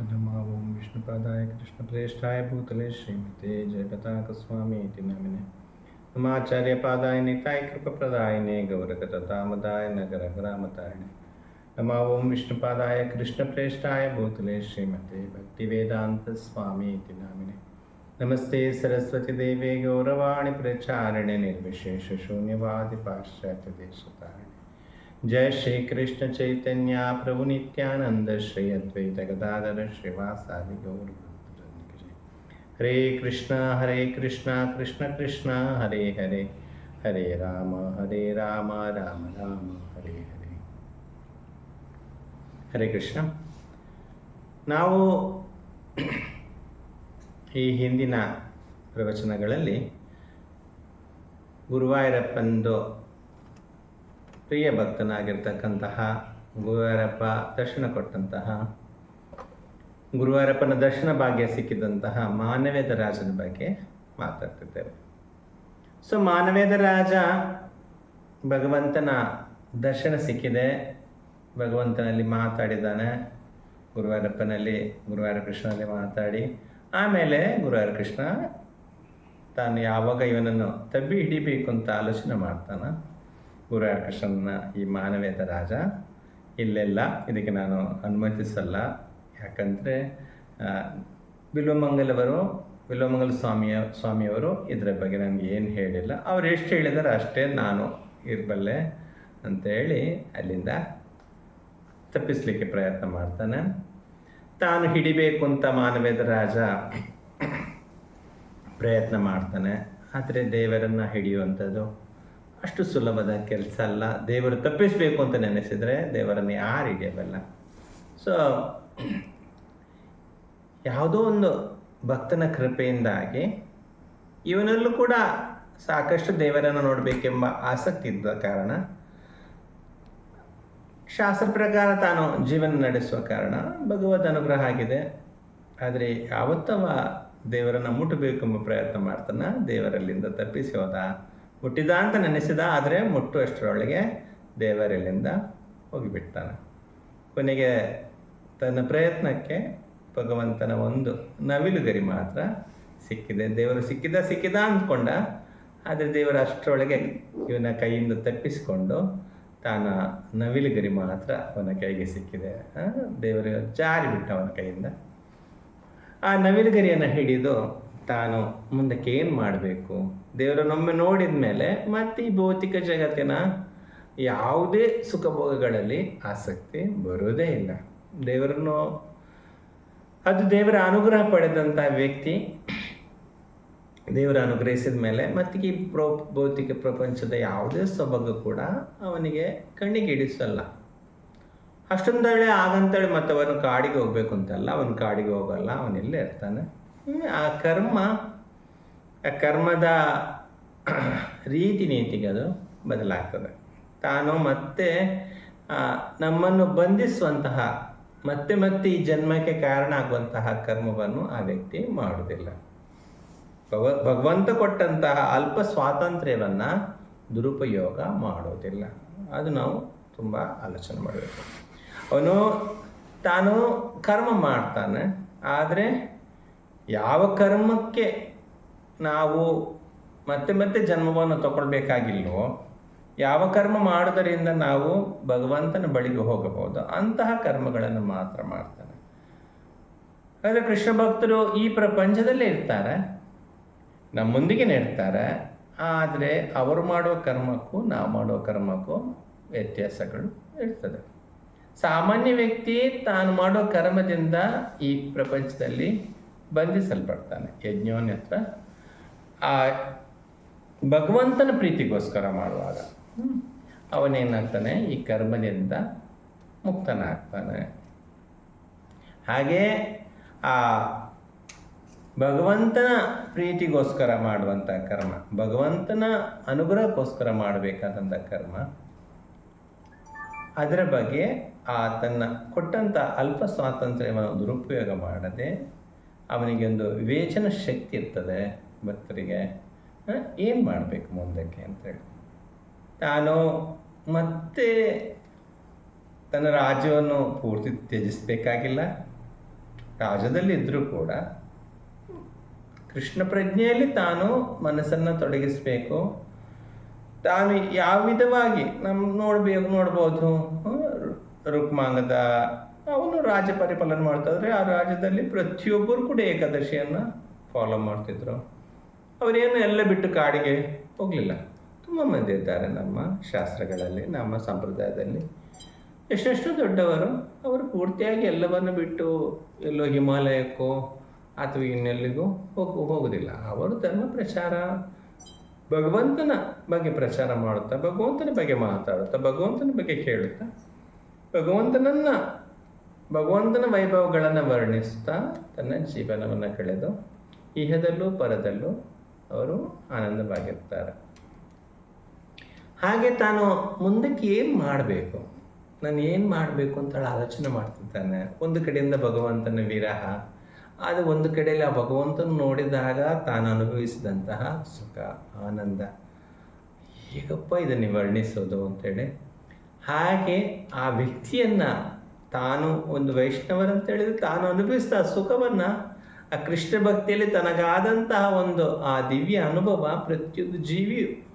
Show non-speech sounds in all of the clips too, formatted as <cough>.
नमावं विष्णुपादाय कृष्णप्रेष्ठाय भूतले श्रीमते जयकथाकस्वामीति नामिने। नमाचार्यपादाय निताय कृपप्रदायिने गौरकतामदाय नगरग्रामतायिने नमावं विष्णुपादाय, कृष्णप्रेष्ठाय भूतले श्रीमते भक्तिवेदान्तस्वामीति नामिने। नमस्ते सरस्वतीदेवे गौरवाणि प्रचारिणे निर्विशेषशून्यवादिपाश्चात्यदेशतारिणे। जय श्री कृष्ण चैतन्य प्रभु नित्यानंद श्री अद्वैत गदाधर श्रीवासादि गौर भक्तवृंद की जय। हरे कृष्णा हरे कृष्णा कृष्ण कृष्ण हरे हरे हरे राम हरे राम राम राम ಹರೇ ಹರೇ ಹರೇ ಕೃಷ್ಣ ನಾವು ಈ ಹಿಂದಿನ ಪ್ರವಚನಗಳಲ್ಲಿ ಗುರುವಾಯೂರಪ್ಪಂದು ಪ್ರಿಯ ಭಕ್ತನಾಗಿರ್ತಕ್ಕಂತಹ ಗುರುವಾರಪ್ಪ ದರ್ಶನ ಕೊಟ್ಟಂತಹ, ಗುರುವಾರಪ್ಪನ ದರ್ಶನ ಭಾಗ್ಯ ಸಿಕ್ಕಿದಂತಹ ಮಾನವೇದ ರಾಜನ ಬಗ್ಗೆ ಮಾತಾಡ್ತಿದ್ದೇವೆ. ಸೊ, ಮಾನವೇದ ರಾಜ ಭಗವಂತನ ದರ್ಶನ ಸಿಕ್ಕಿದೆ. ಭಗವಂತನಲ್ಲಿ ಮಾತಾಡಿದ್ದಾನೆ. ಗುರುವಾರಪ್ಪನಲ್ಲಿ, ಗುರುವಾರ ಕೃಷ್ಣನಲ್ಲಿ ಮಾತಾಡಿ. ಆಮೇಲೆ ಗುರುವಾರ ಕೃಷ್ಣ ತಾನು ಯಾವಾಗ ಇವನನ್ನು ತಬ್ಬಿ ಹಿಡಿಬೇಕು ಅಂತ ಆಲೋಚನೆ ಮಾಡ್ತಾನೆ. ಗುರುವಾರ ಕೃಷ್ಣನ ಈ ಮಾನವೇದ ರಾಜ. ಇಲ್ಲೆಲ್ಲ ಇದಕ್ಕೆ ನಾನು ಅನುಮತಿಸಲ್ಲ. ಯಾಕಂದರೆ ಬಿಲ್ವಮಂಗಲವರು ಬಿಲ್ವಮಂಗಲ ಸ್ವಾಮಿಯ, ಸ್ವಾಮಿಯವರು ಇದರ ಬಗ್ಗೆ ನನಗೆ ಏನು ಹೇಳಿಲ್ಲ. ಅವ್ರು ಎಷ್ಟು ಹೇಳಿದಾರೆ ಅಷ್ಟೇ ನಾನು ಇರಬಲ್ಲೆ ಅಂತೇಳಿ ಅಲ್ಲಿಂದ ತಪ್ಪಿಸಲಿಕ್ಕೆ ಪ್ರಯತ್ನ ಮಾಡ್ತಾನೆ. ತಾನು ಹಿಡಿಬೇಕು ಅಂತ ಮಾನವೇದ ರಾಜ ಪ್ರಯತ್ನ ಮಾಡ್ತಾನೆ. ಆದರೆ ದೇವರನ್ನು ಹಿಡಿಯುವಂಥದ್ದು ಅಷ್ಟು ಸುಲಭದ ಕೆಲಸ ಅಲ್ಲ. ದೇವರು ತಪ್ಪಿಸಬೇಕು ಅಂತ ನೆನೆಸಿದರೆ ದೇವರನ್ನು ಯಾರು ಹಿಡಿಯಬಲ್ಲ ಸೊ ಯಾವುದೋ ಒಂದು ಭಕ್ತನ ಕೃಪೆಯಿಂದಾಗಿ ಇವನಲ್ಲೂ ಕೂಡ ಸಾಕಷ್ಟು ದೇವರನ್ನು ನೋಡಬೇಕೆಂಬ ಆಸಕ್ತಿ ಇದ್ದ ಕಾರಣ, ಶಾಸ್ತ್ರ ಪ್ರಕಾರ ತಾನು ಜೀವನ ನಡೆಸುವ ಕಾರಣ ಭಗವದ್ ಅನುಗ್ರಹ ಆಗಿದೆ. ಆದರೆ ಯಾವತ್ತವ ದೇವರನ್ನು ಮುಟ್ಟಬೇಕೆಂಬ ಪ್ರಯತ್ನ ಮಾಡ್ತಾನೆ? ದೇವರಲ್ಲಿಂದ ತಪ್ಪಿಸಿ ಹೋದ? ಮುಟ್ಟಿದ ಅಂತ ನೆನೆಸಿದ, ಆದರೆ ಮುಟ್ಟುವಷ್ಟರೊಳಗೆ ದೇವರಲ್ಲಿಂದ ಹೋಗಿಬಿಡ್ತಾನೆ. ಕೊನೆಗೆ ತನ್ನ ಪ್ರಯತ್ನಕ್ಕೆ ಭಗವಂತನ ಒಂದು ನವಿಲುಗರಿ ಮಾತ್ರ ಸಿಕ್ಕಿದೆ. ದೇವರು ಸಿಕ್ಕಿದ ಸಿಕ್ಕಿದ ಅಂದ್ಕೊಂಡ, ಆದರೆ ದೇವರ ಅಷ್ಟರೊಳಗೆ ಇವನ ಕೈಯಿಂದ ತಪ್ಪಿಸಿಕೊಂಡು ತಾನ ನವಿಲುಗರಿ ಮಾತ್ರ ಅವನ ಕೈಗೆ ಸಿಕ್ಕಿದೆ. ದೇವರು ಜಾರಿ ಬಿಟ್ಟ ಅವನ ಕೈಯಿಂದ ಆ ನವಿಲುಗರಿಯನ್ನು ಹಿಡಿದು ತಾನು ಮುಂದಕ್ಕೆ ಏನು ಮಾಡಬೇಕು? ದೇವರನ್ನೊಮ್ಮೆ ನೋಡಿದ ಮೇಲೆ ಮತ್ತೆ ಈ ಭೌತಿಕ ಜಗತ್ತಿನ ಯಾವುದೇ ಸುಖಭೋಗಗಳಲ್ಲಿ ಆಸಕ್ತಿ ಬರೋದೇ ಇಲ್ಲ. ದೇವರನ್ನು, ಅದು ದೇವರ ಅನುಗ್ರಹ ಪಡೆದಂಥ ವ್ಯಕ್ತಿ, ದೇವರ ಅನುಗ್ರಹಿಸಿದ ಮೇಲೆ ಮತ್ತೆ ಈ ಪ್ರೋ, ಭೌತಿಕ ಪ್ರಪಂಚದ ಯಾವುದೇ ಸೊಬಗು ಕೂಡ ಅವನಿಗೆ ಕಣ್ಣಿಗೆ ಇಡಿಸಲ್ಲ ಅಷ್ಟೊಂದೇಳೆ ಆಗಂತೇಳಿ ಅವನು ಕಾಡಿಗೆ ಹೋಗ್ಬೇಕು ಅಂತಲ್ಲ, ಅವನು ಕಾಡಿಗೆ ಹೋಗಲ್ಲ ಅವನೆಲ್ಲೇ ಇರ್ತಾನೆ. ಆ ಕರ್ಮ, ಆ ಕರ್ಮದ ರೀತಿ ನೀತಿಗೆ ಅದು ಬದಲಾಗ್ತದೆ. ತಾನು ಮತ್ತೆ ನಮ್ಮನ್ನು ಬಂಧಿಸುವಂತಹ, ಮತ್ತೆ ಮತ್ತೆ ಈ ಜನ್ಮಕ್ಕೆ ಕಾರಣ ಆಗುವಂತಹ ಕರ್ಮವನ್ನು ಆ ವ್ಯಕ್ತಿ ಮಾಡುವುದಿಲ್ಲ. ಭಗವ ಭಗವಂತ ಕೊಟ್ಟಂತಹ ಅಲ್ಪ ಸ್ವಾತಂತ್ರ್ಯವನ್ನು ದುರುಪಯೋಗ ಮಾಡೋದಿಲ್ಲ ಅದು ನಾವು ತುಂಬ ಆಲೋಚನೆ ಮಾಡಬೇಕು. ಅವನು, ತಾನು ಕರ್ಮ ಮಾಡ್ತಾನೆ, ಆದರೆ ಯಾವ ಕರ್ಮಕ್ಕೆ ನಾವು ಮತ್ತೆ ಮತ್ತೆ ಜನ್ಮವನ್ನು ತಗೊಳ್ಬೇಕಾಗಿಲ್ವೋ ಯಾವ ಕರ್ಮ ಮಾಡೋದರಿಂದ ನಾವು ಭಗವಂತನ ಬಳಿಗೆ ಹೋಗಬಹುದು, ಅಂತಹ ಕರ್ಮಗಳನ್ನು ಮಾತ್ರ ಮಾಡ್ತಾನೆ. ಆದರೆ ಕೃಷ್ಣ ಭಕ್ತರು ಈ ಪ್ರಪಂಚದಲ್ಲೇ ಇರ್ತಾರೆ ನಮ್ಮೊಂದಿಗೆ ಇರ್ತಾರೆ, ಆದರೆ ಅವರು ಮಾಡುವ ಕರ್ಮಕ್ಕೂ ನಾವು ಮಾಡೋ ಕರ್ಮಕ್ಕೂ ವ್ಯತ್ಯಾಸಗಳು ಇರ್ತದೆ. ಸಾಮಾನ್ಯ ವ್ಯಕ್ತಿ ತಾನು ಮಾಡೋ ಕರ್ಮದಿಂದ ಈ ಪ್ರಪಂಚದಲ್ಲಿ ಬಂಧಿಸಲ್ಪಡ್ತಾನೆ. ಯಜ್ಞೋನ್ಯತ್ರ ಆ ಭಗವಂತನ ಪ್ರೀತಿಗೋಸ್ಕರ ಮಾಡುವಾಗ ಅವನೇನಾಗ್ತಾನೆ ಈ ಕರ್ಮದಿಂದ ಮುಕ್ತನಾಗ್ತಾನೆ. ಹಾಗೆ ಆ ಭಗವಂತನ ಪ್ರೀತಿಗೋಸ್ಕರ ಮಾಡುವಂಥ ಕರ್ಮ, ಭಗವಂತನ ಅನುಗ್ರಹಕ್ಕೋಸ್ಕರ ಮಾಡಬೇಕಾದಂಥ ಕರ್ಮ, ಅದರ ಬಗ್ಗೆ ಆ ತನ್ನ ಕೊಟ್ಟಂಥ ಅಲ್ಪ ಸ್ವಾತಂತ್ರ್ಯವನ್ನು ದುರುಪಯೋಗ ಮಾಡದೆ ಅವನಿಗೆ ಒಂದು ವಿವೇಚನ ಶಕ್ತಿ ಇರ್ತದೆ ಭಕ್ತರಿಗೆ. ಏನು ಮಾಡಬೇಕು ಮುಂದಕ್ಕೆ ಅಂತೇಳಿ. ತಾನು ಮತ್ತೆ ತನ್ನ ರಾಜ್ಯವನ್ನು ಪೂರ್ತಿ ತ್ಯಜಿಸಬೇಕಾಗಿಲ್ಲ. ರಾಜದಲ್ಲಿ ಇದ್ದರೂ ಕೂಡ ಕೃಷ್ಣ ಪ್ರಜ್ಞೆಯಲ್ಲಿ ತಾನು ಮನಸ್ಸನ್ನು ತೊಡಗಿಸಬೇಕು. ತಾನು ಯಾವ ವಿಧವಾಗಿ ನಮ್ಗೆ ನೋಡ್ಬೇಕು ನೋಡ್ಬೋದು. ರುಕ್ಮಾಂಗದ ಅವನು ರಾಜ ಪರಿಪಾಲನೆ ಮಾಡ್ತಾಯಿದ್ರೆ ಆ ರಾಜ್ಯದಲ್ಲಿ ಪ್ರತಿಯೊಬ್ಬರು ಕೂಡ ಏಕಾದಶಿಯನ್ನು ಫಾಲೋ ಮಾಡ್ತಿದ್ರು. ಅವರೇನು ಎಲ್ಲ ಬಿಟ್ಟು ಕಾಡಿಗೆ ಹೋಗಲಿಲ್ಲ. ತುಂಬ ಮಂದಿ ಇದ್ದಾರೆ ನಮ್ಮ ಶಾಸ್ತ್ರಗಳಲ್ಲಿ, ನಮ್ಮ ಸಂಪ್ರದಾಯದಲ್ಲಿ. ಎಷ್ಟೆಷ್ಟು ದೊಡ್ಡವರು ಅವರು ಪೂರ್ತಿಯಾಗಿ ಎಲ್ಲವನ್ನು ಬಿಟ್ಟು ಎಲ್ಲೋ ಹಿಮಾಲಯಕ್ಕೋ ಅಥವಾ ಇನ್ನೆಲ್ಲಿಗೂ ಹೋಗ ಹೋಗೋದಿಲ್ಲ ಅವರು ಧರ್ಮ ಪ್ರಚಾರ, ಭಗವಂತನ ಬಗ್ಗೆ ಪ್ರಚಾರ ಮಾಡುತ್ತಾ, ಭಗವಂತನ ಬಗ್ಗೆ ಮಾತಾಡುತ್ತಾ, ಭಗವಂತನ ಬಗ್ಗೆ ಕೇಳುತ್ತಾ, ಭಗವಂತನನ್ನ ಭಗವಂತನ ವೈಭವಗಳನ್ನು ವರ್ಣಿಸ್ತಾ ತನ್ನ ಜೀವನವನ್ನು ಕಳೆದು ಇಹದಲ್ಲೂ ಪರದಲ್ಲೂ ಅವರು ಆನಂದವಾಗಿರ್ತಾರೆ. ಹಾಗೆ ತಾನು ಮುಂದಕ್ಕೆ ಏನು ಮಾಡಬೇಕು? ನಾನು ಏನು ಮಾಡಬೇಕು ಅಂತ ಹೇಳಿ ಆಲೋಚನೆ ಮಾಡ್ತಿದ್ದಾನೆ. ಒಂದು ಕಡೆಯಿಂದ ಭಗವಂತನ ವಿರಹ, ಅದು ಒಂದು ಕಡೆಯಲ್ಲಿ ಆ ಭಗವಂತನ ನೋಡಿದಾಗ ತಾನು ಅನುಭವಿಸಿದಂತಹ ಸುಖ, ಆನಂದ. ಹೇಗಪ್ಪ ಇದನ್ನು ವರ್ಣಿಸೋದು ಅಂತೇಳಿ? ಹಾಗೆ ಆ ವ್ಯಕ್ತಿಯನ್ನು ತಾನು ಒಂದು ವೈಷ್ಣವರಂತ ಹೇಳಿದ್ರೆ ತಾನು ಅನುಭವಿಸಿದ ಸುಖವನ್ನು. ಆ ಕೃಷ್ಣ ಭಕ್ತಿಯಲ್ಲಿ ತನಗಾದಂತಹ ಒಂದು ಆ ದಿವ್ಯ ಅನುಭವ ಪ್ರತಿಯೊಂದು ಜೀವಿಯು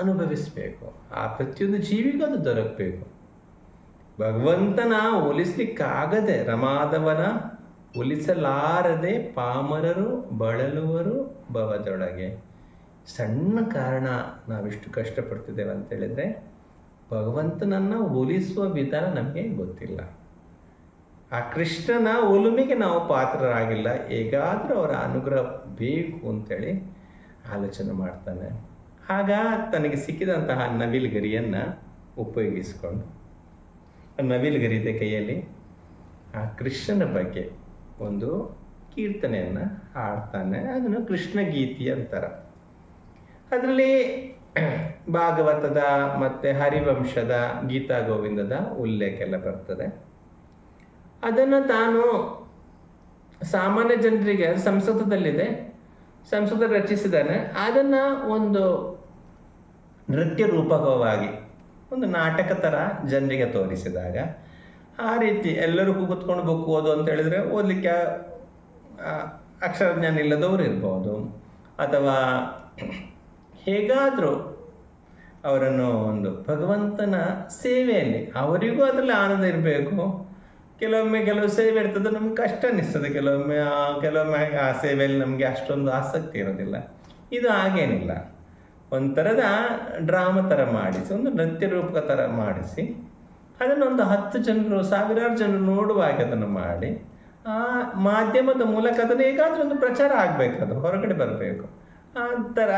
ಅನುಭವಿಸಬೇಕು. ಆ ಪ್ರತಿಯೊಂದು ಜೀವಿಗೂ ಅದು ದೊರಕಬೇಕು. ಭಗವಂತನ ಒಲಿಸ್ಲಿಕ್ಕಾಗದೆ ರಮಾದವನ ಒಲಿಸಲಾರದೆ ಪಾಮರರು, ಬಳಲುವರು ಭವದೊಳಗೆ. ಸಣ್ಣ ಕಾರಣ ನಾವಿಷ್ಟು ಕಷ್ಟಪಡ್ತಿದ್ದೇವೆ ಅಂತ ಹೇಳಿದ್ರೆ ಭಗವಂತನನ್ನು ಒಲಿಸುವ ವಿಧಾನ ನಮಗೆ ಗೊತ್ತಿಲ್ಲ. ಆ ಕೃಷ್ಣನ ಒಲುಮೆಗೆ ನಾವು ಪಾತ್ರರಾಗಿಲ್ಲ, ಹೇಗಾದರೂ ಅವರ ಅನುಗ್ರಹ ಬೇಕು ಅಂತೇಳಿ ಆಲೋಚನೆ ಮಾಡ್ತಾನೆ. ಆಗ ತನಗೆ ಸಿಕ್ಕಿದಂತಹ ನವಿಲುಗರಿಯನ್ನು ಉಪಯೋಗಿಸಿಕೊಂಡು ಆ ನವಿಲುಗರಿ ಕೈಯಲ್ಲಿ ಆ ಕೃಷ್ಣನ ಬಗ್ಗೆ ಒಂದು ಕೀರ್ತನೆಯನ್ನು ಹಾಡ್ತಾನೆ. ಅದನ್ನು ಕೃಷ್ಣ ಗೀತಿ ಅಂತಾರೆ. ಅದರಲ್ಲಿ <clears throat> ಭಾಗವತದ ಮತ್ತು ಹರಿವಂಶದ ಗೀತಾ ಗೋವಿಂದದ ಉಲ್ಲೇಖ ಎಲ್ಲ ಬರ್ತದೆ. ಅದನ್ನು ತಾನು ಸಾಮಾನ್ಯ ಜನರಿಗೆ ಸಂಸ್ಕೃತದಲ್ಲಿದೆ ಸಂಸ್ಕೃತ ರಚಿಸಿದ್ದಾನೆ. ಅದನ್ನು ಒಂದು ನೃತ್ಯ ರೂಪಕವಾಗಿ, ಒಂದು ನಾಟಕ ಥರ ಜನರಿಗೆ ತೋರಿಸಿದಾಗ, ಆ ರೀತಿ ಎಲ್ಲರೂ ಕೂತ್ಕೊಂಡು ಬುಕ್ ಓದು ಅಂತ ಹೇಳಿದ್ರೆ ಓದಲಿಕ್ಕೆ ಅಕ್ಷರಜ್ಞಾನ ಇಲ್ಲದವರು ಇರ್ಬೋದು. ಅಥವಾ ಹೇಗಾದರೂ ಅವರನ್ನು ಒಂದು ಭಗವಂತನ ಸೇವೆಯಲ್ಲಿ, ಅವರಿಗೂ ಅದರಲ್ಲಿ ಆನಂದ ಇರಬೇಕು. ಕೆಲವೊಮ್ಮೆ ಕೆಲವು ಸೇವೆ ಇರ್ತದೆ, ನಮ್ಗೆ ಕಷ್ಟ ಅನ್ನಿಸ್ತದೆ ಕೆಲವೊಮ್ಮೆ ಕೆಲವೊಮ್ಮೆ ಆ ಸೇವೆಯಲ್ಲಿ ನಮಗೆ ಅಷ್ಟೊಂದು ಆಸಕ್ತಿ ಇರೋದಿಲ್ಲ. ಇದು ಹಾಗೇನಿಲ್ಲ. ಒಂಥರದ ಡ್ರಾಮಾ ಥರ ಮಾಡಿಸಿ, ಒಂದು ನೃತ್ಯ ರೂಪಕ ಥರ ಮಾಡಿಸಿ ಅದನ್ನು ಒಂದು ಹತ್ತು ಜನರು, ಸಾವಿರಾರು ಜನರು ನೋಡುವಾಗ ಅದನ್ನು ಮಾಡಿ, ಆ ಮಾಧ್ಯಮದ ಮೂಲಕ ಅದನ್ನು ಹೇಗಾದರೂ ಒಂದು ಪ್ರಚಾರ ಆಗಬೇಕು, ಅದು ಹೊರಗಡೆ ಬರಬೇಕು. ಆ ಥರ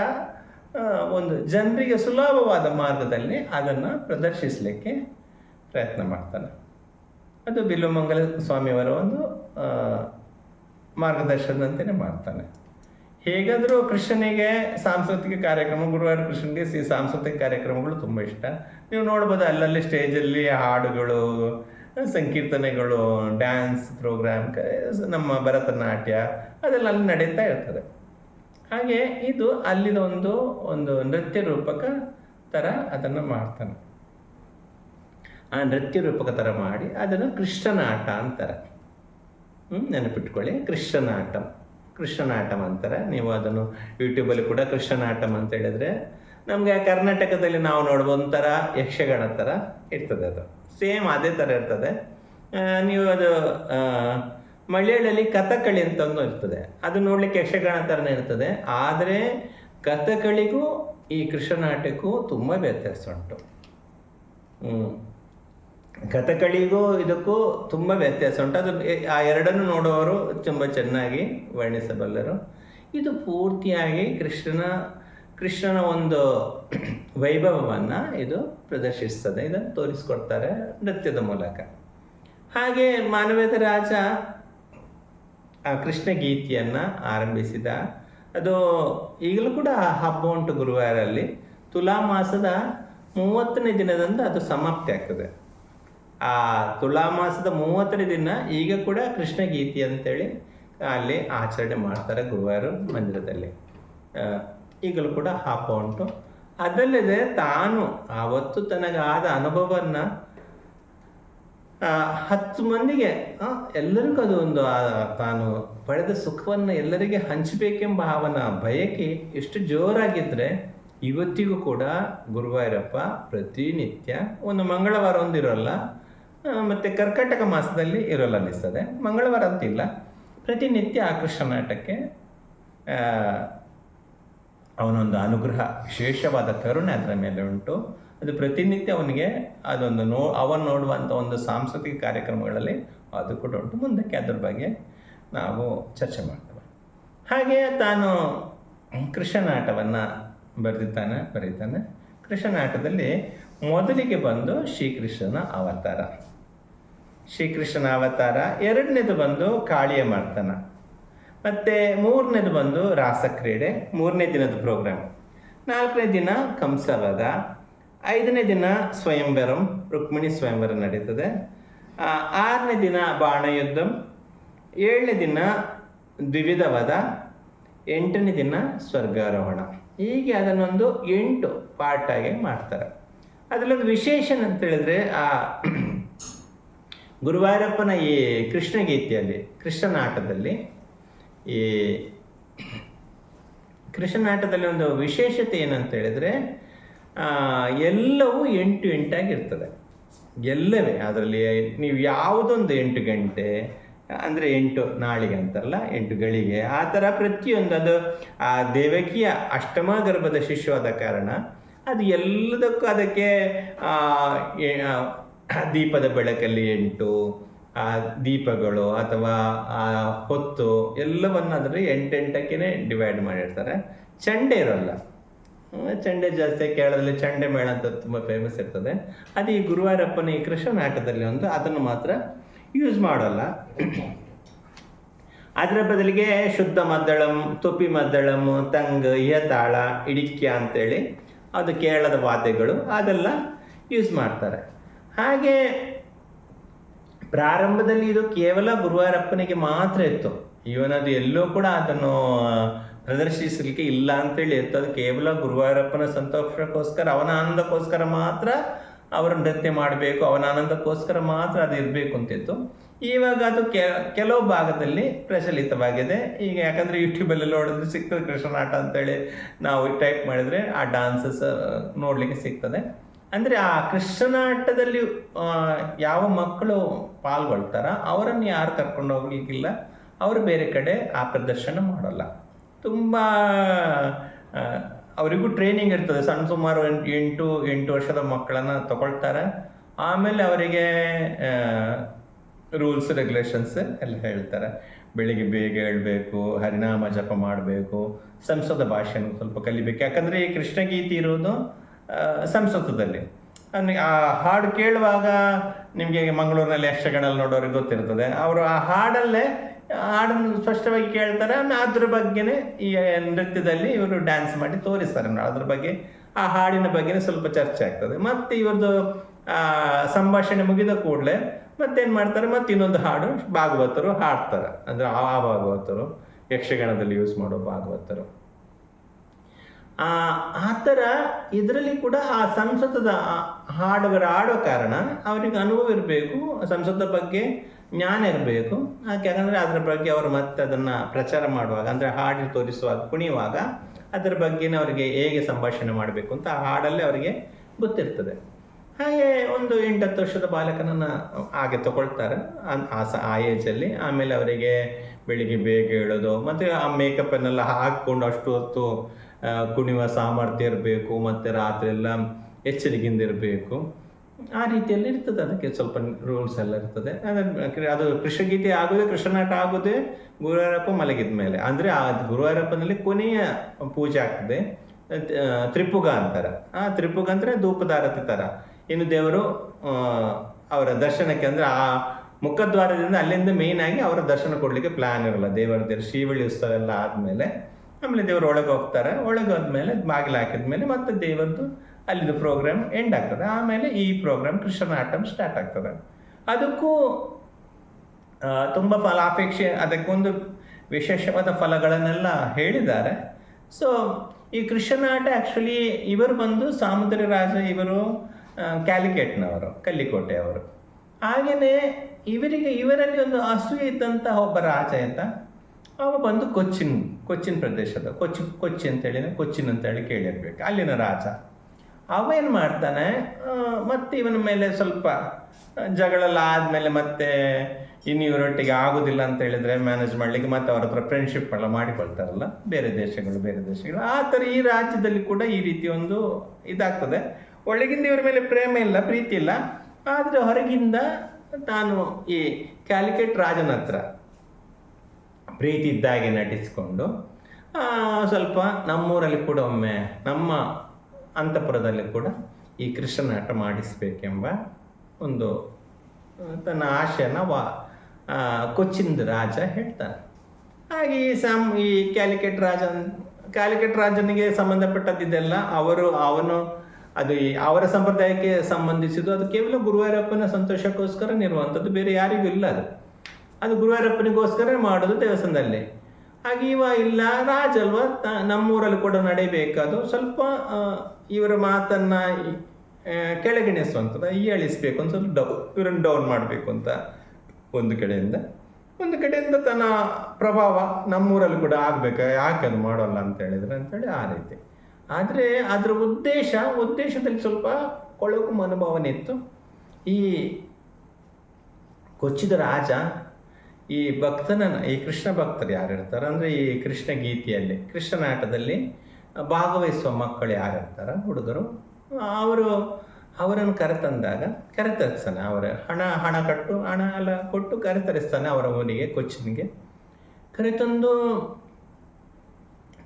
ಒಂದು ಜನರಿಗೆ ಸುಲಭವಾದ ಮಾರ್ಗದಲ್ಲಿ ಅದನ್ನು ಪ್ರದರ್ಶಿಸಲಿಕ್ಕೆ ಪ್ರಯತ್ನ ಮಾಡ್ತಾನೆ. ಅದು ಬಿಲ್ಲುಮಂಗಲ ಸ್ವಾಮಿಯವರ ಒಂದು ಮಾರ್ಗದರ್ಶನದಂತೆಯೇ ಮಾಡ್ತಾನೆ. ಹೇಗಾದರೂ ಕೃಷ್ಣನಿಗೆ ಸಾಂಸ್ಕೃತಿಕ ಕಾರ್ಯಕ್ರಮ, ಗುರುವಾರ ಕೃಷ್ಣನಿಗೆ ಸಿ ಸಾಂಸ್ಕೃತಿಕ ಕಾರ್ಯಕ್ರಮಗಳು ತುಂಬ ಇಷ್ಟ. ನೀವು ನೋಡ್ಬೋದು ಅಲ್ಲಲ್ಲಿ ಸ್ಟೇಜಲ್ಲಿ ಹಾಡುಗಳು, ಸಂಕೀರ್ತನೆಗಳು, ಡ್ಯಾನ್ಸ್ ಪ್ರೋಗ್ರಾಮ್ ನಮ್ಮ ಭರತನಾಟ್ಯ, ಅದೆಲ್ಲ ಅಲ್ಲಿ ನಡೀತಾ ಇರ್ತದೆ. ಹಾಗೆ ಇದು ಅಲ್ಲಿನ ಒಂದು ಒಂದು ನೃತ್ಯ ರೂಪಕ ಥರ ಅದನ್ನು ಮಾಡ್ತಾನೆ. ಆ ನೃತ್ಯ ರೂಪಕ ಥರ ಮಾಡಿ ಅದನ್ನು ಕೃಷ್ಣನಾಟ ಅಂತಾರೆ. ಹ್ಞೂ ನೆನಪಿಟ್ಕೊಳ್ಳಿ. ಕೃಷ್ಣನಾಟಂ. ಕೃಷ್ಣನಾಟಂ ಅಂತಾರೆ. ನೀವು ಅದನ್ನು ಯೂಟ್ಯೂಬಲ್ಲಿ ಕೂಡ ಕೃಷ್ಣನಾಟಂ ಅಂತ ಹೇಳಿದ್ರೆ ನಮಗೆ ಕರ್ನಾಟಕದಲ್ಲಿ ನಾವು ನೋಡ್ಬೋದು ಒಂಥರ ಯಕ್ಷಗಾನ ಥರ ಇರ್ತದೆ ಅದು. ಸೇಮ್ ಅದೇ ಥರ ಇರ್ತದೆ. ನೀವು ಅದು ಮಲಯಾಳಲ್ಲಿ ಕಥಕಳಿ ಅಂತ ಒಂದು ಇರ್ತದೆ. ಅದು ನೋಡ್ಲಿಕ್ಕೆ ಯಕ್ಷಗಾನ ಥರನೇ ಇರ್ತದೆ. ಆದರೆ ಕಥಕಳಿಗೂ ಈ ಕೃಷ್ಣನಾಟಕ್ಕೂ ತುಂಬ ವ್ಯತ್ಯಾಸ ಉಂಟು. ಕಥಕಳಿಗೂ ಇದಕ್ಕೂ ತುಂಬ ವ್ಯತ್ಯಾಸ ಉಂಟು. ಅದು ಆ ಎರಡನ್ನು ನೋಡುವವರು ತುಂಬ ಚೆನ್ನಾಗಿ ವರ್ಣಿಸಬಲ್ಲರು. ಇದು ಪೂರ್ತಿಯಾಗಿ ಕೃಷ್ಣನ ಕೃಷ್ಣನ ಒಂದು ವೈಭವವನ್ನು ಇದು ಪ್ರದರ್ಶಿಸ್ತದೆ. ಇದನ್ನು ತೋರಿಸ್ಕೊಡ್ತಾರೆ ನೃತ್ಯದ ಮೂಲಕ. ಹಾಗೆ ಮಾನವೇದ ರಾಜ ಕೃಷ್ಣ ಗೀತೆಯನ್ನು ಆರಂಭಿಸಿದ. ಅದು ಈಗಲೂ ಕೂಡ ಹಬ್ಬ ಉಂಟು ಗುರುವಾರಲ್ಲಿ. ತುಲಾ ಮಾಸದ ಮೂವತ್ತನೇ ದಿನದಂದು ಅದು ಸಮಾಪ್ತಿ ಆಗ್ತದೆ. ಆ ತುಲಾ ಮಾಸದ ಮೂವತ್ತನೇ ದಿನ ಈಗ ಕೂಡ ಕೃಷ್ಣ ಗೀತೆ ಅಂತೇಳಿ ಅಲ್ಲಿ ಆಚರಣೆ ಮಾಡ್ತಾರೆ ಗುರುವಾರ ಮಂದಿರದಲ್ಲಿ. ಈಗಲೂ ಕೂಡ ಹಬ್ಬ ಉಂಟು. ಅದಲ್ಲದೆ ತಾನು ಆವತ್ತು ತನಗಾದ ಅನುಭವವನ್ನು ಆ, ಹತ್ತು ಮಂದಿಗೆ ಎಲ್ಲರಿಗೂ ಅದು ಒಂದು ತಾನು ಪಡೆದ ಸುಖವನ್ನು ಎಲ್ಲರಿಗೆ ಹಂಚಬೇಕೆಂಬ ಅವನ ಬಯಕೆ ಎಷ್ಟು ಜೋರಾಗಿದ್ದರೆ ಇವತ್ತಿಗೂ ಕೂಡ ಗುರುವಾಯೂರಪ್ಪ ಪ್ರತಿನಿತ್ಯ ಒಂದು ಮಂಗಳವಾರ ಒಂದು ಇರೋಲ್ಲ. ಮತ್ತೆ ಕರ್ಕಟಕ ಮಾಸದಲ್ಲಿ ಇರೋಲ್ಲ ಅನ್ನಿಸ್ತದೆ ಮಂಗಳವಾರ ಅಂತಿಲ್ಲ ಪ್ರತಿನಿತ್ಯ ಆ ಕೃಷ್ಣನಾಟಕ್ಕೆ ಅವನೊಂದು ಅನುಗ್ರಹ, ವಿಶೇಷವಾದ ಕರುಣೆ ಅದರ ಮೇಲೆ ಉಂಟು. ಅದು ಪ್ರತಿನಿತ್ಯ ಅವನಿಗೆ ಅದೊಂದು ನೋ, ಅವನು ನೋಡುವಂಥ ಒಂದು ಸಾಂಸ್ಕೃತಿಕ ಕಾರ್ಯಕ್ರಮಗಳಲ್ಲಿ ಅದು ಕೂಡ ಉಂಟು. ಮುಂದಕ್ಕೆ ಅದ್ರ ಬಗ್ಗೆ ನಾವು ಚರ್ಚೆ ಮಾಡ್ತೇವೆ. ಹಾಗೆ ತಾನು ಕೃಷ್ಣನಾಟವನ್ನು ಬರೆದಿದ್ದಾನೆ, ಬರೀತಾನೆ. ಕೃಷ್ಣನಾಟದಲ್ಲಿ ಮೊದಲಿಗೆ ಬಂದು ಶ್ರೀಕೃಷ್ಣನ ಅವತಾರ. ಶ್ರೀಕೃಷ್ಣನ ಅವತಾರ. ಎರಡನೇದು ಬಂದು ಕಾಳಿಯ ಮರ್ತನ ಮತ್ತು ಮೂರನೇದು ಬಂದು ರಾಸಕ್ರೀಡೆ. ಮೂರನೇ ದಿನದ ಪ್ರೋಗ್ರಾಮ್ ನಾಲ್ಕನೇ ದಿನ ಕಂಸವಧ ಐದನೇ ದಿನ ಸ್ವಯಂವರಂ, ರುಕ್ಮಿಣಿ ಸ್ವಯಂವರ ನಡೀತದೆ. ಆರನೇ ದಿನ ಬಾಣಯುದ್ಧಂ, ಏಳನೇ ದಿನ ದ್ವಿವಿಧ ವಧ ಎಂಟನೇ ದಿನ ಸ್ವರ್ಗಾರೋಹಣ. ಹೀಗೆ ಅದನ್ನೊಂದು ಎಂಟು ಪಾರ್ಟಾಗಿ ಮಾಡ್ತಾರೆ. ಅದರಲ್ಲೊಂದು ವಿಶೇಷ ಅಂತ ಹೇಳಿದ್ರೆ, ಆ, ಗುರುವಾರಪ್ಪನ ಈ ಕೃಷ್ಣ ಗೀತೆಯಲ್ಲಿ ಕೃಷ್ಣನಾಟದಲ್ಲಿ, ಈ ಕೃಷ್ಣನಾಟದಲ್ಲಿ ಒಂದು ವಿಶೇಷತೆ ಏನಂತ ಹೇಳಿದ್ರೆ ಎಲ್ಲವೂ ಎಂಟು ಎಂಟಾಗಿರ್ತದೆ ಎಲ್ಲವೇ ಅದರಲ್ಲಿ ನೀವು ಯಾವುದೊಂದು ಎಂಟು ಗಂಟೆ, ಅಂದರೆ ಎಂಟು ನಾಳಿಗೆ ಅಂತಾರಲ್ಲ, ಎಂಟು ಗಳಿಗೆ, ಆ ಥರ ಪ್ರತಿಯೊಂದು ಅದು, ಆ ದೇವಕಿಯ ಅಷ್ಟಮ ಗರ್ಭದ ಶಿಶುವಾದ ಕಾರಣ ಅದು ಎಲ್ಲದಕ್ಕೂ ಅದಕ್ಕೆ ದೀಪದ ಬೆಳಕಲ್ಲಿ ಎಂಟು ದೀಪಗಳು ಅಥವಾ ಹೊತ್ತು ಎಲ್ಲವನ್ನು ಅದರಲ್ಲಿ ಎಂಟೆಂಟಕ್ಕೇ ಡಿವೈಡ್ ಮಾಡಿರ್ತಾರೆ. ಚಂಡೆ ಇರೋಲ್ಲ. ಚಂಡೆ ಜಾಸ್ತಿ ಕೇರಳದಲ್ಲಿ ಚಂಡೆ ಮೇಳ ಅಂತ ತುಂಬ ಫೇಮಸ್ ಇರ್ತದೆ. ಅದು ಈ ಗುರುವಾರಪ್ಪನ ಈ ಕೃಷ್ಣ ನಾಟದಲ್ಲಿ ಒಂದು ಅದನ್ನು ಮಾತ್ರ ಯೂಸ್ ಮಾಡೋಲ್ಲ. ಅದರ ಬದಲಿಗೆ ಶುದ್ಧ ಮದ್ದಳಂ ತುಪ್ಪಿ ಮದ್ದಳಂ, ತಂಗ್ ಇಯತಾಳ ಇಡಿಕ್ಯ ಅಂತೇಳಿ ಅದು ಕೇರಳದ ವಾದ್ಯಗಳು, ಅದೆಲ್ಲ ಯೂಸ್ ಮಾಡ್ತಾರೆ. ಹಾಗೆ ಪ್ರಾರಂಭದಲ್ಲಿ ಇದು ಕೇವಲ ಗುರುವಾರಪ್ಪನಿಗೆ ಮಾತ್ರ ಇತ್ತು. ಇವನ್ ಅದು ಎಲ್ಲೂ ಕೂಡ ಅದನ್ನು ಪ್ರದರ್ಶಿಸಲಿಕ್ಕೆ ಇಲ್ಲ ಅಂತೇಳಿ ಅದು ಕೇವಲ ಗುರುವಾರಪ್ಪನ ಸಂತೋಷಕ್ಕೋಸ್ಕರ, ಅವನ ಆನಂದಕ್ಕೋಸ್ಕರ ಮಾತ್ರ ಅವರು ನೃತ್ಯ ಮಾಡಬೇಕು, ಅವನ ಆನಂದಕ್ಕೋಸ್ಕರ ಮಾತ್ರ ಅದು ಇರಬೇಕು ಅಂತಿತ್ತು. ಇವಾಗ ಅದು ಕೆಲವು ಭಾಗದಲ್ಲಿ ಪ್ರಚಲಿತವಾಗಿದೆ. ಈಗ ಯಾಕಂದರೆ ಯೂಟ್ಯೂಬಲ್ಲಿ ನೋಡಿದ್ರೆ ಸಿಗ್ತದೆ ಕೃಷ್ಣನಾಟ ಅಂತೇಳಿ ನಾವು ಟೈಪ್ ಮಾಡಿದರೆ ಆ ಡಾನ್ಸಸ್ ನೋಡಲಿಕ್ಕೆ ಸಿಗ್ತದೆ. ಅಂದರೆ ಆ ಕೃಷ್ಣನಾಟದಲ್ಲಿ ಯಾವ ಮಕ್ಕಳು ಪಾಲ್ಗೊಳ್ತಾರ, ಅವರನ್ನು ಯಾರು ಕರ್ಕೊಂಡು ಹೋಗ್ಲಿಕ್ಕಿಲ್ಲ. ಅವರು ಬೇರೆ ಕಡೆ ಆ ಪ್ರದರ್ಶನ ಮಾಡಲ್ಲ. ತುಂಬ ಅವರಿಗೂ ಟ್ರೈನಿಂಗ್ ಇರ್ತದೆ. ಸಣ್ಣ ಸುಮಾರು ಎಂಟು ಎಂಟು ವರ್ಷದ ಮಕ್ಕಳನ್ನು ತಗೊಳ್ತಾರೆ. ಆಮೇಲೆ ಅವರಿಗೆ ರೂಲ್ಸ್ ರೆಗ್ಯುಲೇಷನ್ಸ್ ಎಲ್ಲ ಹೇಳ್ತಾರೆ. ಬೆಳಿಗ್ಗೆ ಬೇಗ ಹೇಳಬೇಕು, ಹರಿನಾಮ ಜಪ ಮಾಡಬೇಕು ಸಂಸ್ಕೃತ ಭಾಷೆಯನ್ನು ಸ್ವಲ್ಪ ಕಲಿಬೇಕು. ಯಾಕಂದರೆ ಈ ಕೃಷ್ಣಗೀತೆ ಇರೋದು ಸಂಸ್ಕೃತದಲ್ಲಿ ಅಂದ್ರೆ ಆ ಹಾಡು ಕೇಳುವಾಗ ನಿಮಗೆ ಮಂಗಳೂರಿನಲ್ಲಿ ಯಕ್ಷಗಣಲ್ಲಿ ನೋಡೋರಿಗೆ ಗೊತ್ತಿರ್ತದೆ. ಅವರು ಆ ಹಾಡಲ್ಲೇ ಹಾಡನ್ನು ಸ್ಪಷ್ಟವಾಗಿ ಕೇಳ್ತಾರೆ. ಆಮೇಲೆ ಅದ್ರ ಬಗ್ಗೆನೇ ಈ ನೃತ್ಯದಲ್ಲಿ ಇವರು ಡ್ಯಾನ್ಸ್ ಮಾಡಿ ತೋರಿಸ್ತಾರೆ. ಅದ್ರ ಬಗ್ಗೆ, ಆ ಹಾಡಿನ ಬಗ್ಗೆನೇ ಸ್ವಲ್ಪ ಚರ್ಚೆ ಆಗ್ತದೆ. ಮತ್ತೆ ಇವ್ರದ್ದು ಸಂಭಾಷಣೆ ಮುಗಿದ ಕೂಡಲೇ ಮತ್ತೇನು ಮಾಡ್ತಾರೆ? ಮತ್ತೆ ಇನ್ನೊಂದು ಹಾಡು, ಭಾಗವತರು ಹಾಡ್ತಾರೆ. ಅಂದರೆ ಆ ಭಾಗವತರು, ಯಕ್ಷಗಾನದಲ್ಲಿ ಯೂಸ್ ಮಾಡೋ ಭಾಗವತರು. ಆ ಥರ ಇದರಲ್ಲಿ ಕೂಡ ಆ ಸಂಸ್ಕೃತದ ಆ- ಹಾಡುಗರ ಆಡೋ ಕಾರಣ ಅವರಿಗೆ ಅನುಭವ ಇರಬೇಕು. ಸಂಸ್ಕೃತದ ಬಗ್ಗೆ ಜ್ಞಾನ ಇರಬೇಕು ಯಾಕಂದರೆ ಅದರ ಬಗ್ಗೆ ಅವರು ಮತ್ತೆ ಅದನ್ನು ಪ್ರಚಾರ ಮಾಡುವಾಗ, ಅಂದರೆ ಹಾಡಿ ತೋರಿಸುವಾಗ, ಕುಣಿಯುವಾಗ ಅದರ ಬಗ್ಗೆನೇ ಅವರಿಗೆ ಹೇಗೆ ಸಂಭಾಷಣೆ ಮಾಡಬೇಕು ಅಂತ ಆ ಹಾಡಲ್ಲೇ ಅವರಿಗೆ ಗೊತ್ತಿರ್ತದೆ. ಹಾಗೆ ಒಂದು ಎಂಟತ್ತು ವರ್ಷದ ಬಾಲಕನನ್ನು ಹಾಗೆ ತಗೊಳ್ತಾರೆ. ಆ- ಆ ಸ, ಆ ಏಜಲ್ಲಿ ಆಮೇಲೆ ಅವರಿಗೆ ಬೆಳಿಗ್ಗೆ ಬೇಗ ಹೇಳೋದು, ಮತ್ತು ಆ ಮೇಕಪ್ಪನ್ನೆಲ್ಲ ಹಾಕ್ಕೊಂಡು ಅಷ್ಟು ಹೊತ್ತು ಕುಣಿಯುವ ಸಾಮರ್ಥ್ಯ ಇರಬೇಕು, ಮತ್ತು ರಾತ್ರಿ ಎಲ್ಲ ಎಚ್ಚರಿಕೆಯಿಂದ ಇರಬೇಕು. ಆ ರೀತಿಯಲ್ಲಿ ಇರ್ತದೆ. ಅದಕ್ಕೆ ಸ್ವಲ್ಪ ರೂಲ್ಸ್ ಎಲ್ಲ ಇರ್ತದೆ. ಅದನ್ನು ಅದು ಕೃಷ್ಣಗೀತೆ ಆಗೋದೇ, ಕೃಷ್ಣನಾಟ ಆಗೋದೇ, ಗುರುವಾರಪ್ಪ ಮಲಗಿದ ಮೇಲೆ. ಅಂದರೆ ಆ ಗುರುವಾರಪ್ಪನಲ್ಲಿ ಕೊನೆಯ ಪೂಜೆ ಆಗ್ತದೆ. ತ್ರಿಪುಗ ಅಂತಾರೆ. ಆ ತ್ರಿಪುಗ ಅಂದರೆ ಧೂಪದಾರತಿ ಥರ ಇನ್ನು ದೇವರು ಅವರ ದರ್ಶನಕ್ಕೆ ಅಂದರೆ ಆ ಮುಖದ್ವಾರದಿಂದ ಅಲ್ಲಿಂದ ಮೇಯ್ನ್ ಆಗಿ ಅವರ ದರ್ಶನ ಕೊಡಲಿಕ್ಕೆ ಪ್ಲಾನ್ ಇರಲ್ಲ. ದೇವರ ದೇವ್ರ ಶ್ರೀವಳಿ ಉತ್ಸವ ಎಲ್ಲ ಆದಮೇಲೆ ಆಮೇಲೆ ದೇವರು ಒಳಗೆ ಹೋಗ್ತಾರೆ. ಒಳಗೆ ಹೋದ್ಮೇಲೆ ಬಾಗಿಲು ಹಾಕಿದ್ಮೇಲೆ ಮತ್ತೆ ದೇವರದ್ದು ಅಲ್ಲಿದ್ದು ಪ್ರೋಗ್ರಾಮ್ ಎಂಡ್ ಆಗ್ತದೆ. ಆಮೇಲೆ ಈ ಪ್ರೋಗ್ರಾಮ್ ಕೃಷ್ಣನಾಟಂ ಸ್ಟಾರ್ಟ್ ಆಗ್ತದೆ. ಅದಕ್ಕೂ ತುಂಬ ಫಲಾಪೇಕ್ಷೆ ಅದಕ್ಕೊಂದು ವಿಶೇಷವಾದ ಫಲಗಳನ್ನೆಲ್ಲ ಹೇಳಿದ್ದಾರೆ. ಸೊ ಈ ಕೃಷ್ಣನಾಟ ಆ್ಯಕ್ಚುಲಿ ಇವರು ಬಂದು ಸಾಮುದ್ರಿ ರಾಜ ಇವರು ಕ್ಯಾಲಿಕೇಟ್ನವರು, ಕಲ್ಲಿಕೋಟೆ ಅವರು. ಹಾಗೆಯೇ ಇವರಿಗೆ, ಇವರಲ್ಲಿ ಒಂದು ಅಸೂಯೆ ಇದ್ದಂತಹ ಒಬ್ಬ ರಾಜ ಅಂತ ಅವ ಬಂದು ಕೊಚ್ಚಿನ್ ಕೊಚ್ಚಿನ್ ಪ್ರದೇಶದ ಕೊಚ್ಚಿ ಕೊಚ್ಚಿ ಅಂತೇಳಿ, ಕೊಚ್ಚಿನ್ ಅಂತೇಳಿ ಕೇಳಿರ್ಬೇಕು. ಅಲ್ಲಿನ ರಾಜ. ಅವ ಏನು ಮಾಡ್ತಾನೆ? ಮತ್ತೆ ಇವನ ಮೇಲೆ ಸ್ವಲ್ಪ ಜಗಳೆಲ್ಲ ಆದಮೇಲೆ ಮತ್ತೆ ಇನ್ನು ಇವರೊಟ್ಟಿಗೆ ಆಗೋದಿಲ್ಲ ಅಂತ ಹೇಳಿದ್ರೆ ಮ್ಯಾನೇಜ್ ಮಾಡಲಿಕ್ಕೆ ಮತ್ತೆ ಅವ್ರ ಹತ್ರ ಫ್ರೆಂಡ್ಶಿಪ್ ಎಲ್ಲ ಮಾಡಿಕೊಳ್ತಾರಲ್ಲ? ಬೇರೆ ದೇಶಗಳು ಬೇರೆ ದೇಶಗಳು. ಆ ಥರ ಈ ರಾಜ್ಯದಲ್ಲಿ ಕೂಡ ಈ ರೀತಿ ಒಂದು ಇದಾಗ್ತದೆ. ಒಳಗಿಂದ ಇವರ ಮೇಲೆ ಪ್ರೇಮ ಇಲ್ಲ, ಪ್ರೀತಿ ಇಲ್ಲ. ಆದರೆ ಹೊರಗಿಂದ ತಾನು ಈ ಕ್ಯಾಲಿಕೇಟ್ ರಾಜನ ಹತ್ರ ಪ್ರೀತಿ ಇದ್ದಾಗೆ ನಟಿಸಿಕೊಂಡು ಸ್ವಲ್ಪ ನಮ್ಮೂರಲ್ಲಿ ಕೂಡ ಒಮ್ಮೆ ನಮ್ಮ ಅಂತಃಪುರದಲ್ಲಿ ಕೂಡ ಈ ಕೃಷ್ಣ ನಾಟ ಮಾಡಿಸ್ಬೇಕೆಂಬ ಒಂದು ತನ್ನ ಆಶೆಯನ್ನು ವಾ ಕೊಚ್ಚಿಂದ ರಾಜ ಹೇಳ್ತಾನೆ ಹಾಗೆ ಈ ಸಾಮ್, ಈ ಕ್ಯಾಲಿಕೆಟ್ ರಾಜನ್, ಕ್ಯಾಲಿಕೆಟ್ ರಾಜನಿಗೆ ಸಂಬಂಧಪಟ್ಟದ್ದಿದೆಲ್ಲ ಅವರು, ಅವನು, ಅದು ಈ, ಅವರ ಸಂಪ್ರದಾಯಕ್ಕೆ ಸಂಬಂಧಿಸಿದ್ದು, ಅದು ಕೇವಲ ಗುರುವಾರಪ್ಪನ ಸಂತೋಷಕ್ಕೋಸ್ಕರ ಇರುವಂಥದ್ದು ಬೇರೆ ಯಾರಿಗೂ ಇಲ್ಲ ಅದು. ಅದು ಗುರುವಾರಪ್ಪನಿಗೋಸ್ಕರ ಮಾಡೋದು ದೇವಸ್ಥಾನದಲ್ಲಿ. ಹಾಗೆ ಇವ ಇಲ್ಲ ರಾಜ ಅಲ್ವಾ ತ- ನಮ್ಮೂರಲ್ಲಿ ಕೂಡ ನಡೀಬೇಕಾದು ಸ್ವಲ್ಪ ಇವರ ಮಾತನ್ನ ಕೆಳಗಿಣಿಸುವಂಥದ್ದು ಹೀಯಾಳಿಸ್ಬೇಕು ಅಂತ ಸ್ವಲ್ಪ ಡೌ, ಇವರನ್ನು ಡೌನ್ ಮಾಡಬೇಕು ಅಂತ ಒಂದು ಕಡೆಯಿಂದ. ಒಂದು ಕಡೆಯಿಂದ ತನ್ನ ಪ್ರಭಾವ ನಮ್ಮೂರಲ್ಲಿ ಕೂಡ ಆಗ್ಬೇಕು, ಯಾಕೆ ಅದು ಮಾಡೋಲ್ಲ ಅಂತ ಹೇಳಿದ್ರೆ ಅಂತೇಳಿ ಆ ರೀತಿ. ಆದರೆ ಅದರ ಉದ್ದೇಶ, ಉದ್ದೇಶದಲ್ಲಿ ಸ್ವಲ್ಪ ಕೊಳಕು ಮನೋಭಾವನೆ ಇತ್ತು. ಈ ಕೊಚ್ಚಿದ ರಾಜ ಈ ಭಕ್ತನ, ಈ ಕೃಷ್ಣ ಭಕ್ತರು ಯಾರು ಇರ್ತಾರೆ? ಅಂದರೆ ಈ ಕೃಷ್ಣ ಗೀತೆಯಲ್ಲಿ ಕೃಷ್ಣನಾಟದಲ್ಲಿ ಭಾಗವಹಿಸುವ ಮಕ್ಕಳು ಯಾರು ಇರ್ತಾರೆ? ಹುಡುಗರು. ಅವರು, ಅವರನ್ನು ಕರೆತಂದಾಗ ಕರೆತರಿಸ್ತಾನೆ. ಅವರ ಹಣ ಹಣ ಕಟ್ಟು, ಹಣ ಎಲ್ಲ ಕೊಟ್ಟು ಕರೆತರಿಸ್ತಾನೆ ಅವರ ಊರಿಗೆ, ಕೊಚ್ಚಿನಿಗೆ. ಕರೆತಂದು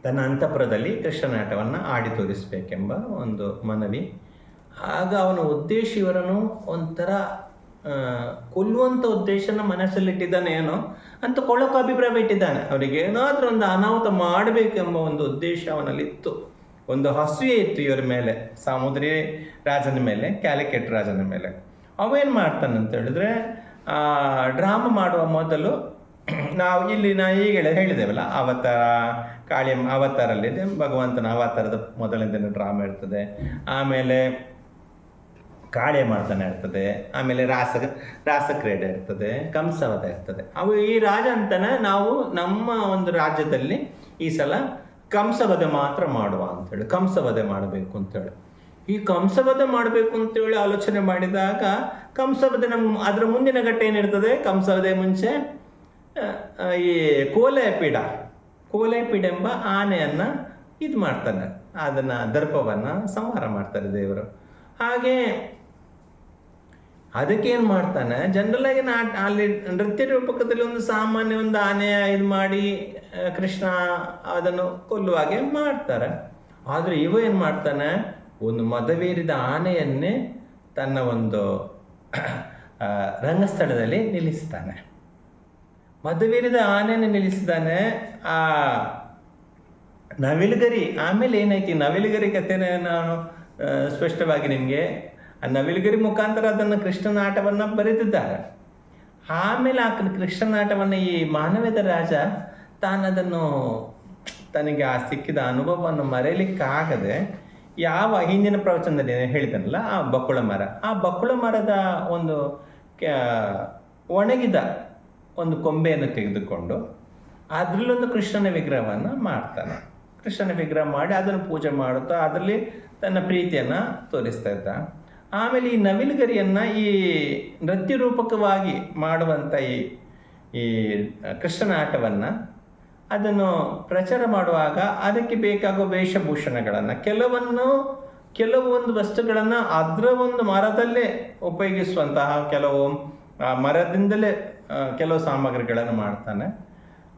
ತನ್ನ ಅಂತಃಪುರದಲ್ಲಿ ಕೃಷ್ಣನಾಟವನ್ನು ಆಡಿ ತೋರಿಸಬೇಕೆಂಬ ಒಂದು ಮನವಿ. ಆಗ ಅವನ ಉದ್ದೇಶ ಇವರನ್ನು ಒಂಥರ ಕೊಲ್ಲುವಂಥ ಉದ್ದೇಶನ ಮನಸ್ಸಲ್ಲಿಟ್ಟಿದ್ದಾನೆ ಏನೋ ಅಂತ ಕೊಳ್ಳೋಕೆ ಅಭಿಪ್ರಾಯ ಇಟ್ಟಿದ್ದಾನೆ. ಅವರಿಗೆ ಏನಾದರೂ ಒಂದು ಅನಾಹುತ ಮಾಡಬೇಕೆಂಬ ಒಂದು ಉದ್ದೇಶ ಅವನಲ್ಲಿತ್ತು. ಒಂದು ಹಸುವೆ ಇತ್ತು ಇವರ ಮೇಲೆ, ಸಾಮುದ್ರಿ ರಾಜನ ಮೇಲೆ, ಕ್ಯಾಲಿಕೆಟ್ ರಾಜನ ಮೇಲೆ. ಅವೇನು ಮಾಡ್ತಾನೆ ಅಂತ ಹೇಳಿದ್ರೆ ಡ್ರಾಮಾ ಮಾಡುವ ಮೊದಲು <clears throat> ನಾವು ಇಲ್ಲಿ ನಾ ಈಗ ಹೇಳಿದೆವಲ್ಲ ಅವತಾರ ಕಾಳಿ ಅವತಾರಲ್ಲಿದೆ, ಭಗವಂತನ ಅವತಾರದ ಮೊದಲನೇ ದಿನ ಡ್ರಾಮಾ ಇರ್ತದೆ. ಆಮೇಲೆ ಕಾಳೆ ಮಾಡ್ತಾನೆ ಇರ್ತದೆ, ಆಮೇಲೆ ರಾಸ ರಾಸಕ್ರೀಡೆ ಇರ್ತದೆ, ಕಂಸವದ ಇರ್ತದೆ. ಅವು ಈ ರಾಜ ಅಂತಾನೆ ನಾವು ನಮ್ಮ ಒಂದು ರಾಜ್ಯದಲ್ಲಿ ಈ ಸಲ ಕಂಸವಧೆ ಮಾತ್ರ ಮಾಡುವ ಅಂತೇಳಿ ಕಂಸವಧೆ ಮಾಡಬೇಕು ಅಂತೇಳಿ ಈ ಕಂಸವಧೆ ಮಾಡಬೇಕು ಅಂತೇಳಿ ಆಲೋಚನೆ ಮಾಡಿದಾಗ ಕಂಸವಧೆ ನಮ್ಮ ಅದರ ಮುಂದಿನ ಘಟ್ಟ ಏನಿರ್ತದೆ? ಕಂಸವಧೆ ಮುಂಚೆ ಈ ಕೋಲೆಪೀಡ ಕೋಲೆಪೀಡ ಎಂಬ ಆನೆಯನ್ನು ಇದು ಮಾಡ್ತಾನೆ ಅದನ್ನು ದರ್ಪವನ್ನು ಸಂಹಾರ ಮಾಡ್ತಾರೆ ದೇವರು. ಹಾಗೆ ಅದಕ್ಕೇನು ಮಾಡ್ತಾನೆ? ಜನರಲ್ ಆಗಿ ಅಲ್ಲಿ ನೃತ್ಯ ರೂಪಕದಲ್ಲಿ ಒಂದು ಸಾಮಾನ್ಯ ಒಂದು ಆನೆಯ ಇದು ಮಾಡಿ ಕೃಷ್ಣ ಅದನ್ನು ಕೊಲ್ಲುವಾಗೆ ಮಾಡ್ತಾರೆ. ಆದರೆ ಇವ ಏನು ಮಾಡ್ತಾನೆ? ಒಂದು ಮದವೇರಿದ ಆನೆಯನ್ನೇ ತನ್ನ ಒಂದು ರಂಗಸ್ಥಳದಲ್ಲಿ ನಿಲ್ಲಿಸ್ತಾನೆ. ಮದವೇರಿದ ಆನೆಯನ್ನು ನಿಲ್ಲಿಸಿದಾನೆ ಆ, ನವಿಲುಗರಿ, ಆಮೇಲೆ ಏನಾಯ್ತು? ನವಿಲುಗರಿ ಕಥೆನ ನಾನು ಸ್ಪಷ್ಟವಾಗಿ ನಿಮಗೆ ಆ ನವಿಲುಗರಿ ಮುಖಾಂತರ ಅದನ್ನು ಕೃಷ್ಣನಾಟವನ್ನು ಬರೆದಿದ್ದಾರೆ. ಆಮೇಲೆ ಆ ಕೃಷ್ಣ ಕೃಷ್ಣನ ಆಟವನ್ನು ಈ ಮಾನವೇದ ರಾಜ ತಾನದನ್ನು ತನಗೆ ಆ ಸಿಕ್ಕಿದ ಅನುಭವವನ್ನು ಮರೆಯಲಿಕ್ಕಾಗದೆ ಯಾವ ಹಿಂದಿನ ಪ್ರವಚನದಲ್ಲಿ ಹೇಳಿದನಲ್ಲ, ಆ ಬಕ್ಕುಳ ಮರ. ಆ ಬಕ್ಕುಳ ಮರದ ಒಂದು ಒಣಗಿದ ಒಂದು ಕೊಂಬೆಯನ್ನು ತೆಗೆದುಕೊಂಡು ಅದರಲ್ಲೊಂದು ಕೃಷ್ಣನ ವಿಗ್ರಹವನ್ನು ಮಾಡ್ತಾನೆ. ಕೃಷ್ಣನ ವಿಗ್ರಹ ಮಾಡಿ ಅದನ್ನು ಪೂಜೆ ಮಾಡುತ್ತಾ, ಅದರಲ್ಲಿ ತನ್ನ ಪ್ರೀತಿಯನ್ನು ತೋರಿಸ್ತಾ ಇದ್ದ. ಆಮೇಲೆ ಈ ನವಿಲುಗರಿಯನ್ನು ಈ ನೃತ್ಯ ರೂಪಕವಾಗಿ ಮಾಡುವಂಥ ಈ ಈ ಕೃಷ್ಣನ ಆಟವನ್ನು ಅದನ್ನು ಪ್ರಚಾರ ಮಾಡುವಾಗ ಅದಕ್ಕೆ ಬೇಕಾಗುವ ವೇಷಭೂಷಣಗಳನ್ನು ಕೆಲವನ್ನು ಕೆಲವೊಂದು ವಸ್ತುಗಳನ್ನು ಅದರ ಒಂದು ಮರದಲ್ಲೇ ಉಪಯೋಗಿಸುವಂತಹ ಕೆಲವು ಮರದಿಂದಲೇ ಕೆಲವು ಸಾಮಗ್ರಿಗಳನ್ನು ಮಾಡ್ತಾನೆ.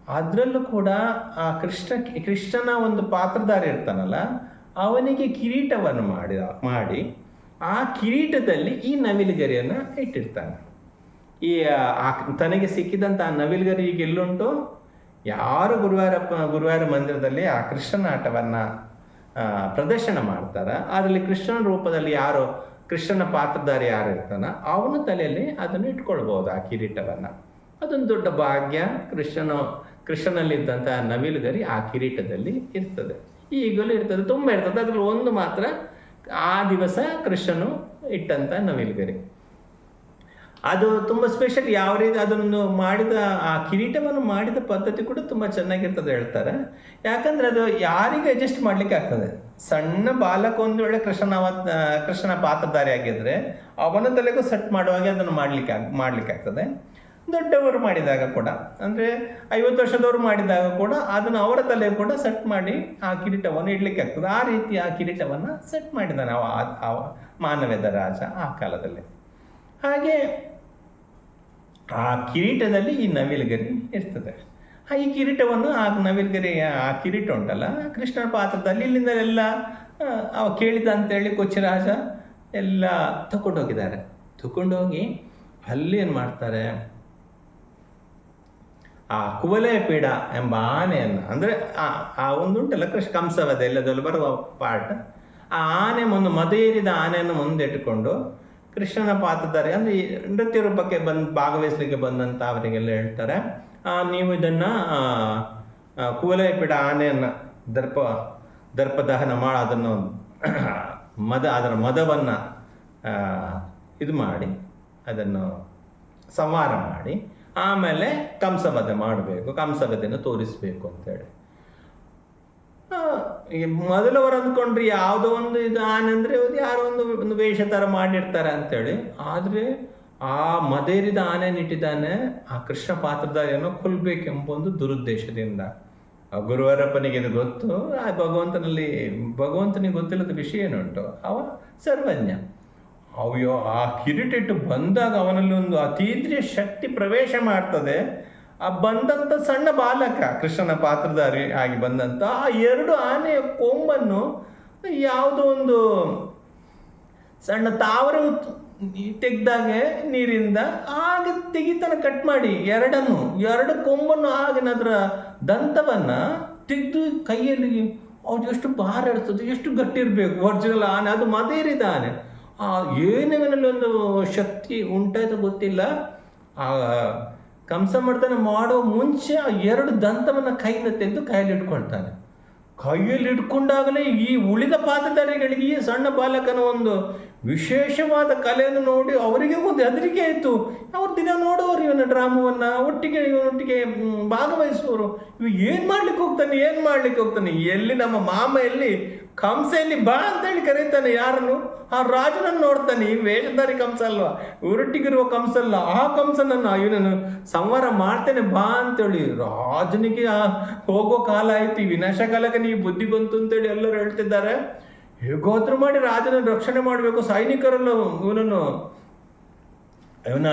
ಅದರಲ್ಲೂ ಕೂಡ ಆ ಕೃಷ್ಣ, ಕೃಷ್ಣನ ಒಂದು ಪಾತ್ರಧಾರಿ ಇರ್ತಾನಲ್ಲ, ಅವನಿಗೆ ಕಿರೀಟವನ್ನು ಮಾಡಿ ಮಾಡಿ ಆ ಕಿರೀಟದಲ್ಲಿ ಈ ನವಿಲುಗರಿಯನ್ನು ಇಟ್ಟಿರ್ತಾನೆ. ಈ ತನಗೆ ಸಿಕ್ಕಿದಂಥ ಆ ನವಿಲುಗರಿ ಈಗ ಎಲ್ಲುಂಟು ಯಾರು ಗುರುವಾರ ಗುರುವಾರ ಮಂದಿರದಲ್ಲಿ ಆ ಕೃಷ್ಣ ಆಟವನ್ನು ಪ್ರದರ್ಶನ ಮಾಡ್ತಾರ. ಅದರಲ್ಲಿ ಕೃಷ್ಣನ ರೂಪದಲ್ಲಿ ಯಾರು, ಕೃಷ್ಣನ ಪಾತ್ರಧಾರಿ ಯಾರು ಇರ್ತಾನ? ಅವನ ತಲೆಯಲ್ಲಿ ಅದನ್ನು ಇಟ್ಕೊಳ್ಬೋದು ಆ ಕಿರೀಟವನ್ನು. ಅದೊಂದು ದೊಡ್ಡ ಭಾಗ್ಯ. ಕೃಷ್ಣನ ಕೃಷ್ಣನಲ್ಲಿದ್ದಂಥ ನವಿಲುಗರಿ ಆ ಕಿರೀಟದಲ್ಲಿ ಇರ್ತದೆ. ಈಗಲೂ ಇರ್ತದೆ. ತುಂಬ ಇರ್ತದೆ. ಅದ್ರಲ್ಲಿ ಒಂದು ಮಾತ್ರ ಆ ದಿವಸ ಕೃಷ್ಣನು ಇಟ್ಟಂಥ ನವಿಲುಗರಿ. ಅದು ತುಂಬ ಸ್ಪೆಷಲ್ ಯಾವ ರೀತಿ ಅದನ್ನು ಮಾಡಿದ, ಆ ಕಿರೀಟವನ್ನು ಮಾಡಿದ ಪದ್ಧತಿ ಕೂಡ ತುಂಬ ಚೆನ್ನಾಗಿರ್ತದೆ ಹೇಳ್ತಾರೆ. ಯಾಕಂದ್ರೆ ಅದು ಯಾರಿಗೆ ಅಡ್ಜಸ್ಟ್ ಮಾಡ್ಲಿಕ್ಕೆ ಆಗ್ತದೆ. ಸಣ್ಣ ಬಾಲಕ ಒಂದು ವೇಳೆ ಕೃಷ್ಣನ ಕೃಷ್ಣನ ಪಾತ್ರಧಾರಿ ಆಗಿದ್ರೆ ಅವನ ತಲೆಗೂ ಸೆಟ್ ಮಾಡುವಾಗ ಅದನ್ನು ಮಾಡ್ಲಿಕ್ಕೆ ಮಾಡ್ಲಿಕ್ಕೆ ಆಗ್ತದೆ. ದೊಡ್ಡವರು ಮಾಡಿದಾಗ ಕೂಡ. ಅಂದರೆ ಐವತ್ತು ವರ್ಷದವರು ಮಾಡಿದಾಗ ಕೂಡ ಅದನ್ನು ಅವರ ತಲೆ ಕೂಡ ಸೆಟ್ ಮಾಡಿ ಆ ಕಿರೀಟವನ್ನು ಇಡಲಿಕ್ಕೆ ಆಗ್ತದೆ. ಆ ರೀತಿ ಆ ಕಿರೀಟವನ್ನು ಸೆಟ್ ಮಾಡಿದ್ದಾನೆ ಅವ ಆ- ಮಾನವೇದ ರಾಜ ಆ ಕಾಲದಲ್ಲಿ. ಹಾಗೆ ಆ ಕಿರೀಟದಲ್ಲಿ ಈ ನವಿಲುಗರಿ ಇರ್ತದೆ. ಈ ಕಿರೀಟವನ್ನು ಆ ನವಿಲುಗರಿ ಆ ಕಿರೀಟ ಉಂಟಲ್ಲ ಕೃಷ್ಣನ ಪಾತ್ರದಲ್ಲಿ ಇಲ್ಲಿಂದ ಎಲ್ಲ ಅವ ಕೇಳಿದ ಅಂತೇಳಿ ಕೊಚ್ಚಿ ರಾಜ ಎಲ್ಲ ತಗೊಂಡೋಗಿದ್ದಾರೆ ತಗೊಂಡೋಗಿ ಅಲ್ಲಿ ಏನು ಮಾಡ್ತಾರೆ? ಆ ಕುವಲೆ ಪೀಡ ಎಂಬ ಆನೆಯನ್ನು, ಅಂದರೆ ಆ ಆ ಒಂದು ಉಂಟಲ್ಲ ಕೃಷ್ಣ ಕಂಸವದ ಎಲ್ಲದಲ್ಲೂ ಬರುವ ಪಾಠ. ಆ ಆನೆ ಒಂದು ಮದೇರಿದ ಆನೆಯನ್ನು ಮುಂದಿಟ್ಟುಕೊಂಡು ಕೃಷ್ಣನ ಪಾತ್ರಧಾರಿ, ಅಂದರೆ ನೃತ್ಯ ರೂಪಕ್ಕೆ ಬಂದು, ಭಾಗವಹಿಸಲಿಕ್ಕೆ ಬಂದಂಥ ಅವರಿಗೆಲ್ಲ ಹೇಳ್ತಾರೆ. ನೀವು ಇದನ್ನು ಕುವಲೆ ಪೀಡ ಆನೆಯನ್ನು ದರ್ಪ ದರ್ಪ ದಹನ ಮಾಡಿ, ಅದನ್ನು ಮದ, ಅದರ ಮದವನ್ನು ಇದು ಮಾಡಿ, ಅದನ್ನು ಸಂಹಾರ ಮಾಡಿ. ಆಮೇಲೆ ಕಂಸವಧೆ ಮಾಡಬೇಕು ಕಂಸವಧೆಯನ್ನು ತೋರಿಸ್ಬೇಕು ಅಂತೇಳಿ. ಮೊದಲು ಅವರು ಅಂದ್ಕೊಂಡ್ರಿ ಯಾವುದೋ ಒಂದು ಇದು ಆನೆ ಅಂದರೆ ಅದು ಯಾರೋ ಒಂದು ಒಂದು ವೇಷ ಥರ ಮಾಡಿರ್ತಾರೆ ಅಂತೇಳಿ. ಆದರೆ ಆ ಮದೇರಿದ ಆನೆ ನಿಟ್ಟಿದ್ದಾನೆ, ಆ ಕೃಷ್ಣ ಪಾತ್ರಧಾರಿಯನ್ನು ಕೊಲ್ಬೇಕೆಂಬ ಒಂದು ದುರುದ್ದೇಶದಿಂದ. ಆ ಗುರುವರಪ್ಪನಿಗೆ ಇದು ಗೊತ್ತು, ಆ ಭಗವಂತನಲ್ಲಿ, ಭಗವಂತನಿಗೆ ಗೊತ್ತಿಲ್ಲದ ವಿಷಯ ಏನುಂಟು? ಅವ ಸರ್ವಜ್ಞ. ಅಯ್ಯೋ, ಆ ಕಿರೀಟಿಟ್ಟು ಬಂದಾಗ ಅವನಲ್ಲಿ ಒಂದು ಅತೀಂದ್ರಿಯ ಶಕ್ತಿ ಪ್ರವೇಶ ಮಾಡ್ತದೆ. ಆ ಬಂದಂಥ ಸಣ್ಣ ಬಾಲಕ, ಕೃಷ್ಣನ ಪಾತ್ರಧಾರಿ ಆಗಿ ಬಂದಂಥ ಆ ಎರಡು ಆನೆಯ ಕೊಂಬನ್ನು ಯಾವುದೋ ಒಂದು ಸಣ್ಣ ತಾವರೆ ತೆಗೆದಾಗೆ ನೀರಿಂದ ಆಗ ತೆಗಿತನ ಕಟ್ ಮಾಡಿ ಎರಡನ್ನು, ಎರಡು ಕೊಂಬನ್ನು ಆಗಿನ ಅದರ ದಂತವನ್ನ ತೆಗೆದು ಕೈಯಲ್ಲಿ, ಅವ್ರು ಎಷ್ಟು ಭಾರ ಇರ್ತದೆ, ಎಷ್ಟು ಗಟ್ಟಿರಬೇಕು, ಒರಿಜಿನಲ್ ಆನೆ, ಅದು ಮದೇರಿದ ಆನೆ. ಆ ಏನೇನಲ್ಲೊಂದು ಶಕ್ತಿ ಉಂಟಾಯ್ತು ಗೊತ್ತಿಲ್ಲ. ಆ ಕಂಸಮರ್ದನ ಮಾಡೋ ಮುಂಚೆ ಆ ಎರಡು ದಂತವನ್ನು ಕೈಯಿಂದ ತೆಗೆದು ಕೈಯಲ್ಲಿ ಇಟ್ಕೊಳ್ತಾನೆ. ಕೈಯಲ್ಲಿ ಇಟ್ಕೊಂಡಾಗಲೇ ಈ ಉಳಿದ ಪಾತ್ರಧಾರಿಗಳಿಗೆ ಈ ಸಣ್ಣ ಬಾಲಕನ ಒಂದು ವಿಶೇಷವಾದ ಕಲೆಯನ್ನು ನೋಡಿ ಅವರಿಗೆ ಒಂದು ಹೆದರಿಕೆ ಆಯಿತು ಅವ್ರು ದಿನ ನೋಡೋರು ಇವನ ಡ್ರಾಮವನ್ನು, ಒಟ್ಟಿಗೆ ಇವನೊಟ್ಟಿಗೆ ಭಾಗವಹಿಸುವವರು. ಇವ ಏನು ಮಾಡ್ಲಿಕ್ಕೆ ಹೋಗ್ತಾನೆ, ಏನು ಮಾಡ್ಲಿಕ್ಕೆ ಹೋಗ್ತಾನೆ? ಎಲ್ಲಿ ನಮ್ಮ ಮಾಮ ಎಲ್ಲಿ ಕಂಸ ಎಲ್ಲಿ ಬಾ ಅಂತೇಳಿ ಕರೀತಾನೆ ಯಾರನ್ನು? ಆ ರಾಜನನ್ನು ನೋಡ್ತಾನೆ. ಈ ವೇಷಧಾರಿ ಕಂಸ ಅಲ್ವಾ? ಇವರೊಟ್ಟಿಗಿರುವ ಕಂಸ ಅಲ್ಲ. ಆ ಕಂಸನನ್ನು ಇವನನ್ನು ಸಂವಾರ ಮಾಡ್ತೇನೆ ಬಾ ಅಂತೇಳಿ ರಾಜನಿಗೆ ಹೋಗೋ ಕಾಲ ಆಯ್ತು. ಈ ವಿನಾಶ ಕಾಲಕ್ಕೆ ನೀವು ಬುದ್ಧಿ ಬಂತು ಅಂತೇಳಿ ಎಲ್ಲರೂ ಹೇಳ್ತಿದ್ದಾರೆ. ಹೇಗೋದ್ರು ಮಾಡಿ ರಾಜನ ರಕ್ಷಣೆ ಮಾಡಬೇಕು, ಸೈನಿಕರಲ್ಲೂ ಇವನನ್ನು, ಇವನ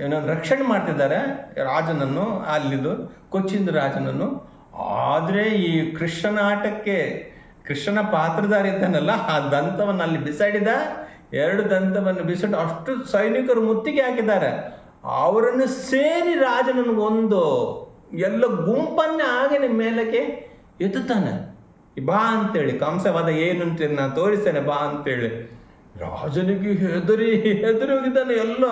ಇವನನ್ನು ರಕ್ಷಣೆ ಮಾಡ್ತಿದ್ದಾರೆ ರಾಜನನ್ನು, ಅಲ್ಲಿದು ಕೊಚ್ಚಿಂದ ರಾಜನನ್ನು. ಆದರೆ ಈ ಕೃಷ್ಣನ ಆಟಕ್ಕೆ, ಕೃಷ್ಣನ ಪಾತ್ರಧಾರಿ ಇದ್ದಾನಲ್ಲ ಆ ದಂತವನ್ನು ಅಲ್ಲಿ ಬಿಸಾಡಿದ, ಎರಡು ದಂತವನ್ನು ಬಿಸಾಡಿ ಅಷ್ಟು ಸೈನಿಕರು ಮುತ್ತಿಗೆ ಹಾಕಿದ್ದಾರೆ. ಅವರನ್ನು ಸೇರಿ ರಾಜನನ್ನು ಒಂದು ಎಲ್ಲ ಗುಂಪನ್ನೇ ಆಗಿನ ಮೇಲಕ್ಕೆ ಎತ್ತುತ್ತಾನೆ. ಬಾ ಅಂತೇಳಿ, ಕಂಸವಾದ ಏನು ಅಂತ ನಾನು ತೋರಿಸ್ತೇನೆ ಬಾ ಅಂತೇಳಿ. ರಾಜನಿಗೆ ಹೆದರಿ ಹೆದರಿ ಹೋಗಿದ್ದಾನೆ ಎಲ್ಲ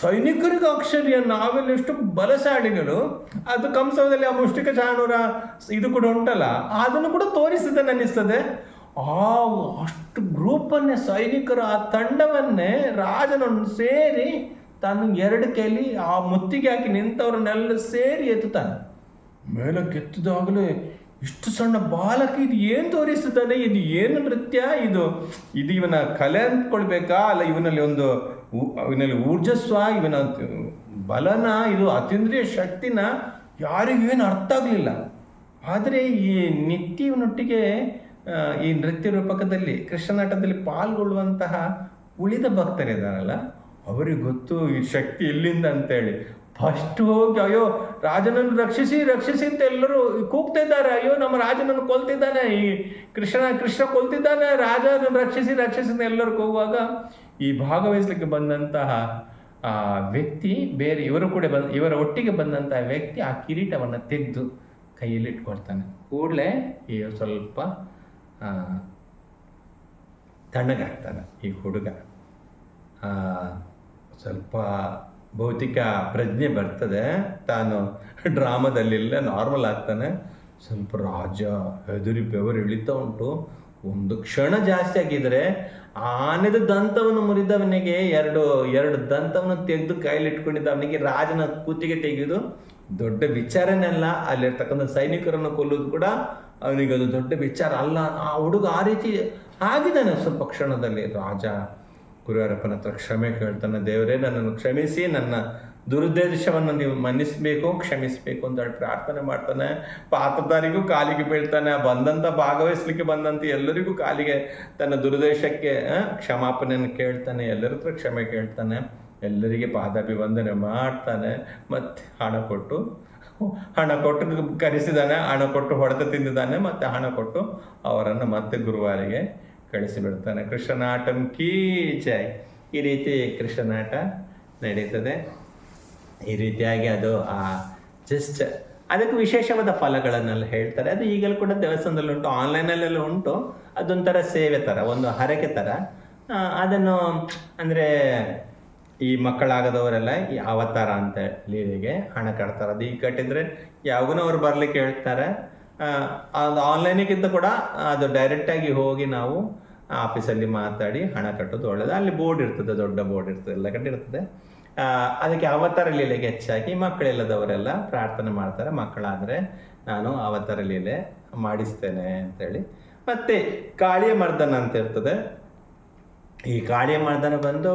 ಸೈನಿಕರಿಗೆ ಅಕ್ಷರ್ಯ ನಾವೆಲ್ಲ ಎಷ್ಟು ಬಲಶಾಲಿಗಳು. ಅದು ಕಂಸವದಲ್ಲಿ ಆ ಮುಷ್ಟಿಕ ಚಾಣೂರ ಇದು ಕೂಡ ಉಂಟಲ್ಲ, ಅದನ್ನು ಕೂಡ ತೋರಿಸಿದೆ ಅನ್ನಿಸ್ತದೆ. ಆ ಅಷ್ಟು ಗ್ರೂಪನ್ನೇ ಸೈನಿಕರು ಆ ತಂಡವನ್ನೇ ರಾಜನನ್ನು ಸೇರಿ ತನ್ನ ಎರಡು ಕೈಲಿ ಆ ಮುತ್ತಿಗೆ ಹಾಕಿ ನಿಂತವರನ್ನೆಲ್ಲ ಸೇರಿ ಎತ್ತುತ್ತಾನೆ ಮೇಲೆ ಎತ್ತಿದಾಗಲೇ ಇಷ್ಟು ಸಣ್ಣ ಬಾಲಕ ಇದು ಏನು ತೋರಿಸುತ್ತಾನೆ? ಇದು ಏನು ನೃತ್ಯ ಇದು? ಇದು ಇವನ ಕಲೆ ಅಂದ್ಕೊಳ್ಬೇಕಾ? ಅಲ್ಲ, ಇವನಲ್ಲಿ ಒಂದು ಇವನಲ್ಲಿ ಊರ್ಜಸ್ವ, ಇವನ ಬಲನ, ಇದು ಅತೀಂದ್ರಿಯ ಶಕ್ತಿನ ಯಾರಿಗೂ ಏನು ಅರ್ಥ ಆಗಲಿಲ್ಲ. ಆದರೆ ಈ ನಿತ್ಯ ಇವನೊಟ್ಟಿಗೆ ಈ ನೃತ್ಯ ರೂಪಕದಲ್ಲಿ ಕೃಷ್ಣನಾಟದಲ್ಲಿ ಪಾಲ್ಗೊಳ್ಳುವಂತಹ ಉಳಿದ ಭಕ್ತರಿದ್ದಾರಲ್ಲ ಅವರಿಗೆ ಗೊತ್ತು ಈ ಶಕ್ತಿ ಎಲ್ಲಿಂದ ಅಂತೇಳಿ. ಫಸ್ಟ್ ಹೋಗಿ, ಅಯ್ಯೋ, ರಾಜನನ್ನು ರಕ್ಷಿಸಿ ರಕ್ಷಿಸಿ ಅಂತ ಎಲ್ಲರೂ ಕೂಗ್ತಿದ್ದಾರೆ ಅಯ್ಯೋ, ನಮ್ಮ ರಾಜನನ್ನು ಕೊಲ್ತಿದ್ದಾನೆ. ಈ ಕೃಷ್ಣ ಕೃಷ್ಣ ಕೊಲ್ತಿದ್ದಾನೆ. ರಾಜನನ್ನು ರಕ್ಷಿಸಿ ರಕ್ಷಿಸಿ ಎಲ್ಲರೂ ಕೂಗುವಾಗ ಈ ಭಾಗವಹಿಸ್ಲಿಕ್ಕೆ ಬಂದಂತಹ ಆ ವ್ಯಕ್ತಿ, ಬೇರೆ ಇವರು ಕೂಡ ಬಂದ, ಇವರ ಒಟ್ಟಿಗೆ ಬಂದಂತಹ ವ್ಯಕ್ತಿ ಆ ಕಿರೀಟವನ್ನು ತೆಗೆದು ಕೈಯಲ್ಲಿ ಇಟ್ಕೊಳ್ತಾನೆ. ಕೂಡಲೇ ಈ ಸ್ವಲ್ಪ ತಣ್ಣಗಾಗ್ತಾನೆ ಈ ಹುಡುಗ. ಸ್ವಲ್ಪ ಭೌತಿಕ ಪ್ರಜ್ಞೆ ಬರ್ತದೆ, ತಾನು ಡ್ರಾಮಾದಲ್ಲೆಲ್ಲ ನಾರ್ಮಲ್ ಆಗ್ತಾನೆ. ಸ್ವಲ್ಪ ರಾಜ ಹೆದರಿ ಬೆವರು ಇಳಿತಾ ಉಂಟು. ಒಂದು ಕ್ಷಣ ಜಾಸ್ತಿ ಆಗಿದ್ರೆ ಆನೆದ ದಂತವನ್ನು ಮುರಿದವನಿಗೆ ಎರಡು ಎರಡು ದಂತವನ್ನು ತೆಗೆದು ಕೈಲಿ ಇಟ್ಕೊಂಡಿದ್ದ ಅವನಿಗೆ ರಾಜನ ಕೂತಿಗೆ ತೆಗೆದು ದೊಡ್ಡ ವಿಚಾರನೆಲ್ಲ ಅಲ್ಲಿರ್ತಕ್ಕಂಥ ಸೈನಿಕರನ್ನು ಕೊಲ್ಲೋದು ಕೂಡ ಅವನಿಗೆ ಅದು ದೊಡ್ಡ ವಿಚಾರ ಅಲ್ಲ. ಆ ಹುಡುಗ ಆ ರೀತಿ ಆಗಿದ್ದಾನೆ ಸ್ವಲ್ಪ ಕ್ಷಣದಲ್ಲಿ ರಾಜ. ಗುರುವಾರಪ್ಪನ ಹತ್ರ ಕ್ಷಮೆ ಕೇಳ್ತಾನೆ, ದೇವರೇ, ನನ್ನನ್ನು ಕ್ಷಮಿಸಿ, ನನ್ನ ದುರುದ್ದೇಶವನ್ನು ನೀವು ಮನ್ನಿಸಬೇಕು, ಕ್ಷಮಿಸಬೇಕು ಅಂತ ಹೇಳಿ ಪ್ರಾರ್ಥನೆ ಮಾಡ್ತಾನೆ. ಪಾತ್ರದಾರಿಗೂ ಕಾಲಿಗೆ ಬೀಳ್ತಾನೆ. ಬಂದಂತ ಭಾಗವಹಿಸ್ಲಿಕ್ಕೆ ಬಂದಂಥ ಎಲ್ಲರಿಗೂ ಕಾಲಿಗೆ ತನ್ನ ದುರುದ್ದೇಶಕ್ಕೆ ಕ್ಷಮಾಪಣೆಯನ್ನು ಕೇಳ್ತಾನೆ. ಎಲ್ಲರ ಹತ್ರ ಕ್ಷಮೆ ಕೇಳ್ತಾನೆ. ಎಲ್ಲರಿಗೆ ಪಾದಾಭಿವಂದನೆ ಮಾಡ್ತಾನೆ. ಮತ್ತೆ ಹಣ ಕೊಟ್ಟು ಹಣ ಕೊಟ್ಟು ಕರೆಸಿದಾನೆ, ಹಣ ಕೊಟ್ಟು ಹೊಡೆತ ತಿಂದಿದ್ದಾನೆ. ಮತ್ತೆ ಹಣ ಕೊಟ್ಟು ಅವರನ್ನು ಮತ್ತೆ ಗುರುವಾರಿಗೆ ಕಳಿಸಿಬಿಡ್ತಾನೆ ಕೃಷ್ಣನಾಟಂ ಕೀ ಜೈ. ಈ ರೀತಿ ಕೃಷ್ಣನಾಟ ನಡೀತದೆ. ಈ ರೀತಿಯಾಗಿ ಅದು, ಆ ಜಸ್ಟ್ ಅದಕ್ಕೆ ವಿಶೇಷವಾದ ಫಲಗಳನ್ನೆಲ್ಲ ಹೇಳ್ತಾರೆ. ಅದು ಈಗಲೂ ಕೂಡ ದೇವಸ್ಥಾನದಲ್ಲಿ ಉಂಟು, ಆನ್ಲೈನಲ್ಲೆಲ್ಲ ಉಂಟು. ಅದೊಂಥರ ಸೇವೆ ಥರ ಒಂದು ಹರಕೆ ಥರ ಅದನ್ನು, ಅಂದರೆ, ಈ ಮಕ್ಕಳಾಗದವರೆಲ್ಲ ಈ ಅವತಾರ ಅಂತ ಲೀಲೆಗೆ ಹಣ ಕಟ್ತಾರೆ. ಅದು ಈಗ ಕಟ್ಟಿದ್ರೆ ಯಾವಾಗೂ ಅವ್ರು ಬರ್ಲಿಕ್ಕೆ ಹೇಳ್ತಾರೆ. ಅದು ಆನ್ಲೈನಿಗಿಂತ ಕೂಡ ಅದು ಡೈರೆಕ್ಟಾಗಿ ಹೋಗಿ ನಾವು ಆಫೀಸಲ್ಲಿ ಮಾತಾಡಿ ಹಣ ಕಟ್ಟೋದು ಒಳ್ಳೆಯದು ಅಲ್ಲಿ ಬೋರ್ಡ್ ಇರ್ತದೆ ದೊಡ್ಡ ಬೋರ್ಡ್ ಇರ್ತದೆ ಎಲ್ಲ ಆ, ಅದಕ್ಕೆ ಅವತಾರ ಲೀಲೆಗೆ ಹೆಚ್ಚಾಗಿ ಮಕ್ಕಳಿಲ್ಲದವರೆಲ್ಲ ಪ್ರಾರ್ಥನೆ ಮಾಡ್ತಾರೆ. ಮಕ್ಕಳಾದರೆ ನಾನು ಅವತಾರ ಲೀಲೆ ಮಾಡಿಸ್ತೇನೆ ಅಂತೇಳಿ. ಮತ್ತೆ ಕಾಳಿಯ ಮರ್ದನ ಅಂತ ಇರ್ತದೆ. ಈ ಕಾಳಿಯ ಮರ್ದನ ಬಂದು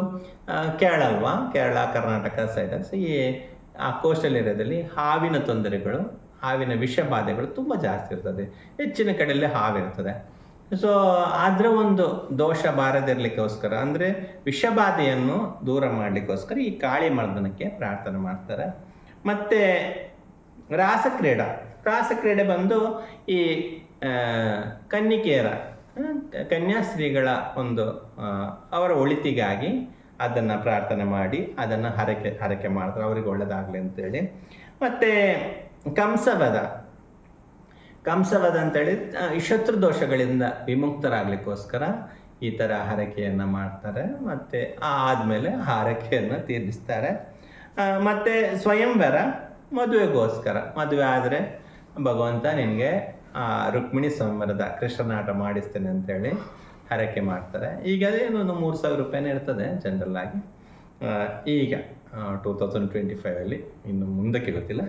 ಕೇರಳ ಅಲ್ವಾ ಕೇರಳ ಕರ್ನಾಟಕ ಸೈಡ್ ಈ ಆ ಕೋಸ್ಟಲ್ ಏರಿಯಾದಲ್ಲಿ ಹಾವಿನ ತೊಂದರೆಗಳು ಹಾವಿನ ವಿಷಬಾಧೆಗಳು ತುಂಬ ಜಾಸ್ತಿ ಇರ್ತದೆ. ಹೆಚ್ಚಿನ ಕಡೆಯಲ್ಲಿ ಹಾವಿರ್ತದೆ. ಸೊ ಅದರ ಒಂದು ದೋಷ ಬಾರದಿರಲಿಕ್ಕೋಸ್ಕರ, ಅಂದರೆ ವಿಷಬಾಧೆಯನ್ನು ದೂರ ಮಾಡಲಿಕ್ಕೋಸ್ಕರ ಈ ಕಾಳಿ ಮರ್ದನಕ್ಕೆ ಪ್ರಾರ್ಥನೆ ಮಾಡ್ತಾರೆ. ಮತ್ತು ರಾಸಕ್ರೀಡಾ, ರಾಸಕ್ರೀಡೆ ಬಂದು ಈ ಕನ್ನಿಕೆಯರ ಕನ್ಯಾಸ್ತ್ರೀಗಳ ಒಂದು ಅವರ ಒಳಿತಿಗಾಗಿ ಅದನ್ನು ಪ್ರಾರ್ಥನೆ ಮಾಡಿ, ಅದನ್ನು ಹರಕೆ ಹರಕೆ ಮಾಡ್ತಾರೆ. ಅವರಿಗೆ ಒಳ್ಳೆಯದಾಗಲಿ ಅಂತೇಳಿ. ಮತ್ತು ಕಂಸವದ. ಕಂಸವದ ಅಂತೇಳಿ ಶತ್ರು ದೋಷಗಳಿಂದ ವಿಮುಕ್ತರಾಗಲಿಕ್ಕೋಸ್ಕರ ಈ ಥರ ಹರಕೆಯನ್ನು ಮಾಡ್ತಾರೆ. ಮತ್ತು ಆದಮೇಲೆ ಹರಕೆಯನ್ನು ತೀರಿಸ್ತಾರೆ. ಮತ್ತು ಸ್ವಯಂವರ ಮದುವೆಗೋಸ್ಕರ. ಮದುವೆ ಆದರೆ ಭಗವಂತ ನಿನಗೆ ರುಕ್ಮಿಣಿ ಸಂವರದ ಕೃಷ್ಣನಾಟ ಮಾಡಿಸ್ತೇನೆ ಅಂತೇಳಿ ಹರಕೆ ಮಾಡ್ತಾರೆ. ಈಗ ಏನೊಂದು ಮೂರು ಸಾವಿರ ರೂಪಾಯಿನೇ ಇರ್ತದೆ ಜನರಲ್ ಆಗಿ. ಈಗ ಟೂ ತೌಸಂಡ್ ಟ್ವೆಂಟಿ ಫೈವಲ್ಲಿ ಇನ್ನು ಮುಂದಕ್ಕೆ ಗೊತ್ತಿಲ್ಲ.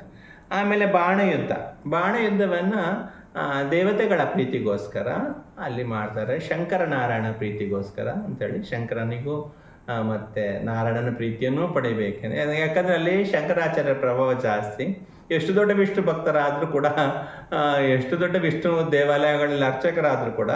ಆಮೇಲೆ ಬಾಣಯುದ್ಧ. ಬಾಣಯುದ್ಧವನ್ನು ದೇವತೆಗಳ ಪ್ರೀತಿಗೋಸ್ಕರ ಅಲ್ಲಿ ಮಾಡ್ತಾರೆ. ಶಂಕರನಾರಾಯಣ ಪ್ರೀತಿಗೋಸ್ಕರ ಅಂತೇಳಿ ಶಂಕರನಿಗೂ ಮತ್ತು ನಾರಾಯಣನ ಪ್ರೀತಿಯನ್ನು ಪಡಿಬೇಕೆಂದ್ರೆ ಯಾಕಂದ್ರೆ ಅಲ್ಲಿ ಶಂಕರಾಚಾರ್ಯರ ಪ್ರಭಾವ ಜಾಸ್ತಿ. ಎಷ್ಟು ದೊಡ್ಡ ವಿಷ್ಣು ಭಕ್ತರಾದರೂ ಕೂಡ ಎಷ್ಟು ದೊಡ್ಡ ವಿಷ್ಣು ದೇವಾಲಯಗಳಲ್ಲಿ ಅರ್ಚಕರಾದರೂ ಕೂಡ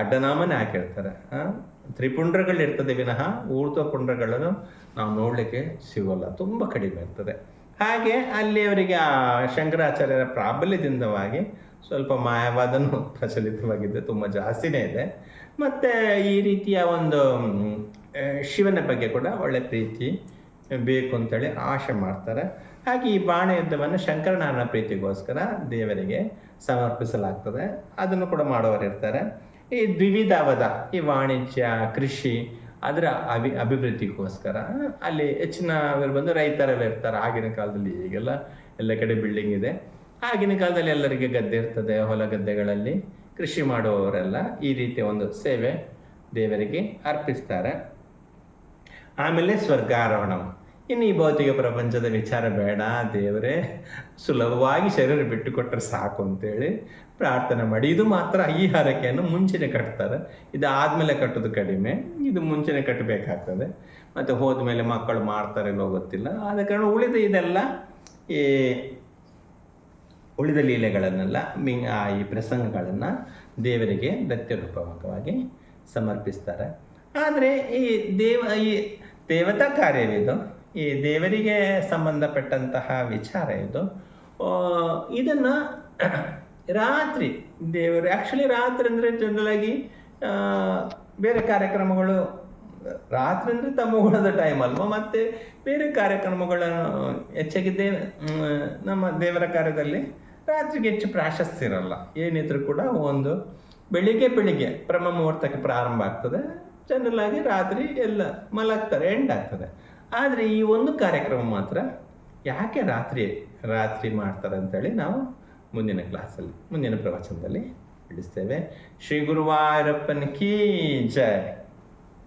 ಅಡ್ಡನಾಮನೇ ಹಾಕಿರ್ತಾರೆ. ತ್ರಿಪುಂಡ್ರಗಳು ತ್ರಿಪುಂಡ್ರಗಳಿರ್ತದೆ ವಿನಃ ಊರ್ಧ್ವ ಪುಂಡ್ರಗಳನ್ನು ನಾವು ನೋಡಲಿಕ್ಕೆ ಸಿಗೋಲ್ಲ. ತುಂಬ ಕಡಿಮೆ ಇರ್ತದೆ. ಹಾಗೆ ಅಲ್ಲಿ ಅವರಿಗೆ ಆ ಶಂಕರಾಚಾರ್ಯರ ಪ್ರಾಬಲ್ಯದಿಂದವಾಗಿ ಸ್ವಲ್ಪ ಮಾಯವಾದನೂ <laughs> ಪ್ರಚಲಿತವಾಗಿದೆ ತುಂಬ ಜಾಸ್ತಿನೇ ಇದೆ. ಮತ್ತು ಈ ರೀತಿಯ ಒಂದು ಶಿವನ ಬಗ್ಗೆ ಕೂಡ ಒಳ್ಳೆ ಪ್ರೀತಿ ಬೇಕು ಅಂತೇಳಿ ಆಶೆ ಮಾಡ್ತಾರೆ. ಹಾಗೆ ಈ ಬಾಣ ಯುದ್ಧವನ್ನು ಶಂಕರನಾರಾಯಣ ಪ್ರೀತಿಗೋಸ್ಕರ ದೇವರಿಗೆ ಸಮರ್ಪಿಸಲಾಗ್ತದೆ. ಅದನ್ನು ಕೂಡ ಮಾಡೋರು ಇರ್ತಾರೆ. ಈ ದ್ವಿವಿಧವಾದ ಈ ವಾಣಿಜ್ಯ, ಕೃಷಿ ಅದರ ಅಭಿ, ಅಭಿವೃದ್ಧಿಗೋಸ್ಕರ ಅಲ್ಲಿ ಹೆಚ್ಚಿನವರು ಬಂದು ರೈತರೆಲ್ಲ ಇರ್ತಾರೆ. ಆಗಿನ ಕಾಲದಲ್ಲಿ ಈಗೆಲ್ಲ ಎಲ್ಲ ಕಡೆ ಬಿಲ್ಡಿಂಗ್ ಇದೆ. ಆಗಿನ ಕಾಲದಲ್ಲಿ ಎಲ್ಲರಿಗೆ ಗದ್ದೆ ಇರ್ತದೆ, ಹೊಲ ಗದ್ದೆಗಳಲ್ಲಿ ಕೃಷಿ ಮಾಡುವವರೆಲ್ಲ ಈ ರೀತಿಯ ಒಂದು ಸೇವೆ ದೇವರಿಗೆ ಅರ್ಪಿಸ್ತಾರೆ. ಆಮೇಲೆ ಸ್ವರ್ಗಾರೋಹಣ. ಇನ್ನು ಈ ಭೌತಿಕ ಪ್ರಪಂಚದ ವಿಚಾರ ಬೇಡ, ದೇವರೇ ಸುಲಭವಾಗಿ ಶರೀರ ಬಿಟ್ಟುಕೊಟ್ರೆ ಸಾಕು ಅಂತೇಳಿ ಪ್ರಾರ್ಥನೆ ಮಾಡಿ. ಇದು ಮಾತ್ರ ಈ ಹರಕೆಯನ್ನು ಮುಂಚೆನೆ ಕಟ್ತಾರೆ. ಇದು ಆದಮೇಲೆ ಕಟ್ಟೋದು ಕಡಿಮೆ. ಇದು ಮುಂಚೆನೆ ಕಟ್ಟಬೇಕಾಗ್ತದೆ. ಮತ್ತು ಹೋದ್ಮೇಲೆ ಮಕ್ಕಳು ಮಾಡ್ತಾರೆ ಗೊತ್ತಿಲ್ಲ. ಆದ ಕಾರಣ ಉಳಿದ ಇದೆಲ್ಲ ಈ ಉಳಿದ ಲೀಲೆಗಳನ್ನೆಲ್ಲ ಮಿ ಈ ಪ್ರಸಂಗಗಳನ್ನು ದೇವರಿಗೆ ನೃತ್ಯ ರೂಪವಾಗಿ ಸಮರ್ಪಿಸ್ತಾರೆ. ಆದರೆ ಈ ದೇವ, ಈ ದೇವತಾ ಕಾರ್ಯವಿದು, ಈ ದೇವರಿಗೆ ಸಂಬಂಧಪಟ್ಟಂತಹ ವಿಚಾರ ಇದು. ಇದನ್ನು ರಾತ್ರಿ, ದೇವರು ಆ್ಯಕ್ಚುಲಿ ರಾತ್ರಿ ಅಂದರೆ ಜನರಲಾಗಿ ಬೇರೆ ಕಾರ್ಯಕ್ರಮಗಳು, ರಾತ್ರಿ ಅಂದರೆ ತಮಗುಣದ ಟೈಮ್ ಅಲ್ವಾ, ಮತ್ತು ಬೇರೆ ಕಾರ್ಯಕ್ರಮಗಳನ್ನು ಹೆಚ್ಚಾಗಿ ನಮ್ಮ ದೇವರ ಕಾರ್ಯದಲ್ಲಿ ರಾತ್ರಿಗೆ ಹೆಚ್ಚು ಪ್ರಾಶಸ್ತ್ಯ ಇರಲ್ಲ. ಏನಿದ್ರು ಕೂಡ ಒಂದು ಬೆಳಿಗ್ಗೆ ಬೆಳಿಗ್ಗೆ ಬ್ರಹ್ಮ ಮುಹೂರ್ತಕ್ಕೆ ಪ್ರಾರಂಭ ಆಗ್ತದೆ. ಜನರಲಾಗಿ ರಾತ್ರಿ ಎಲ್ಲ ಮಲಗ್ತಾರೆ ಎಂಡ್ ಆಗ್ತದೆ. ಆದರೆ ಈ ಒಂದು ಕಾರ್ಯಕ್ರಮ ಮಾತ್ರ ಯಾಕೆ ರಾತ್ರಿ ರಾತ್ರಿ ಮಾಡ್ತಾರೆ ಅಂತೇಳಿ ನಾವು ಮುಂದಿನ ಕ್ಲಾಸಲ್ಲಿ ಮುಂದಿನ ಪ್ರವಚನದಲ್ಲಿ ಬಿಡಿಸ್ತೇವೆ. ಶ್ರೀ ಗುರುವಾರಪ್ಪನ ಕೀ ಜಯ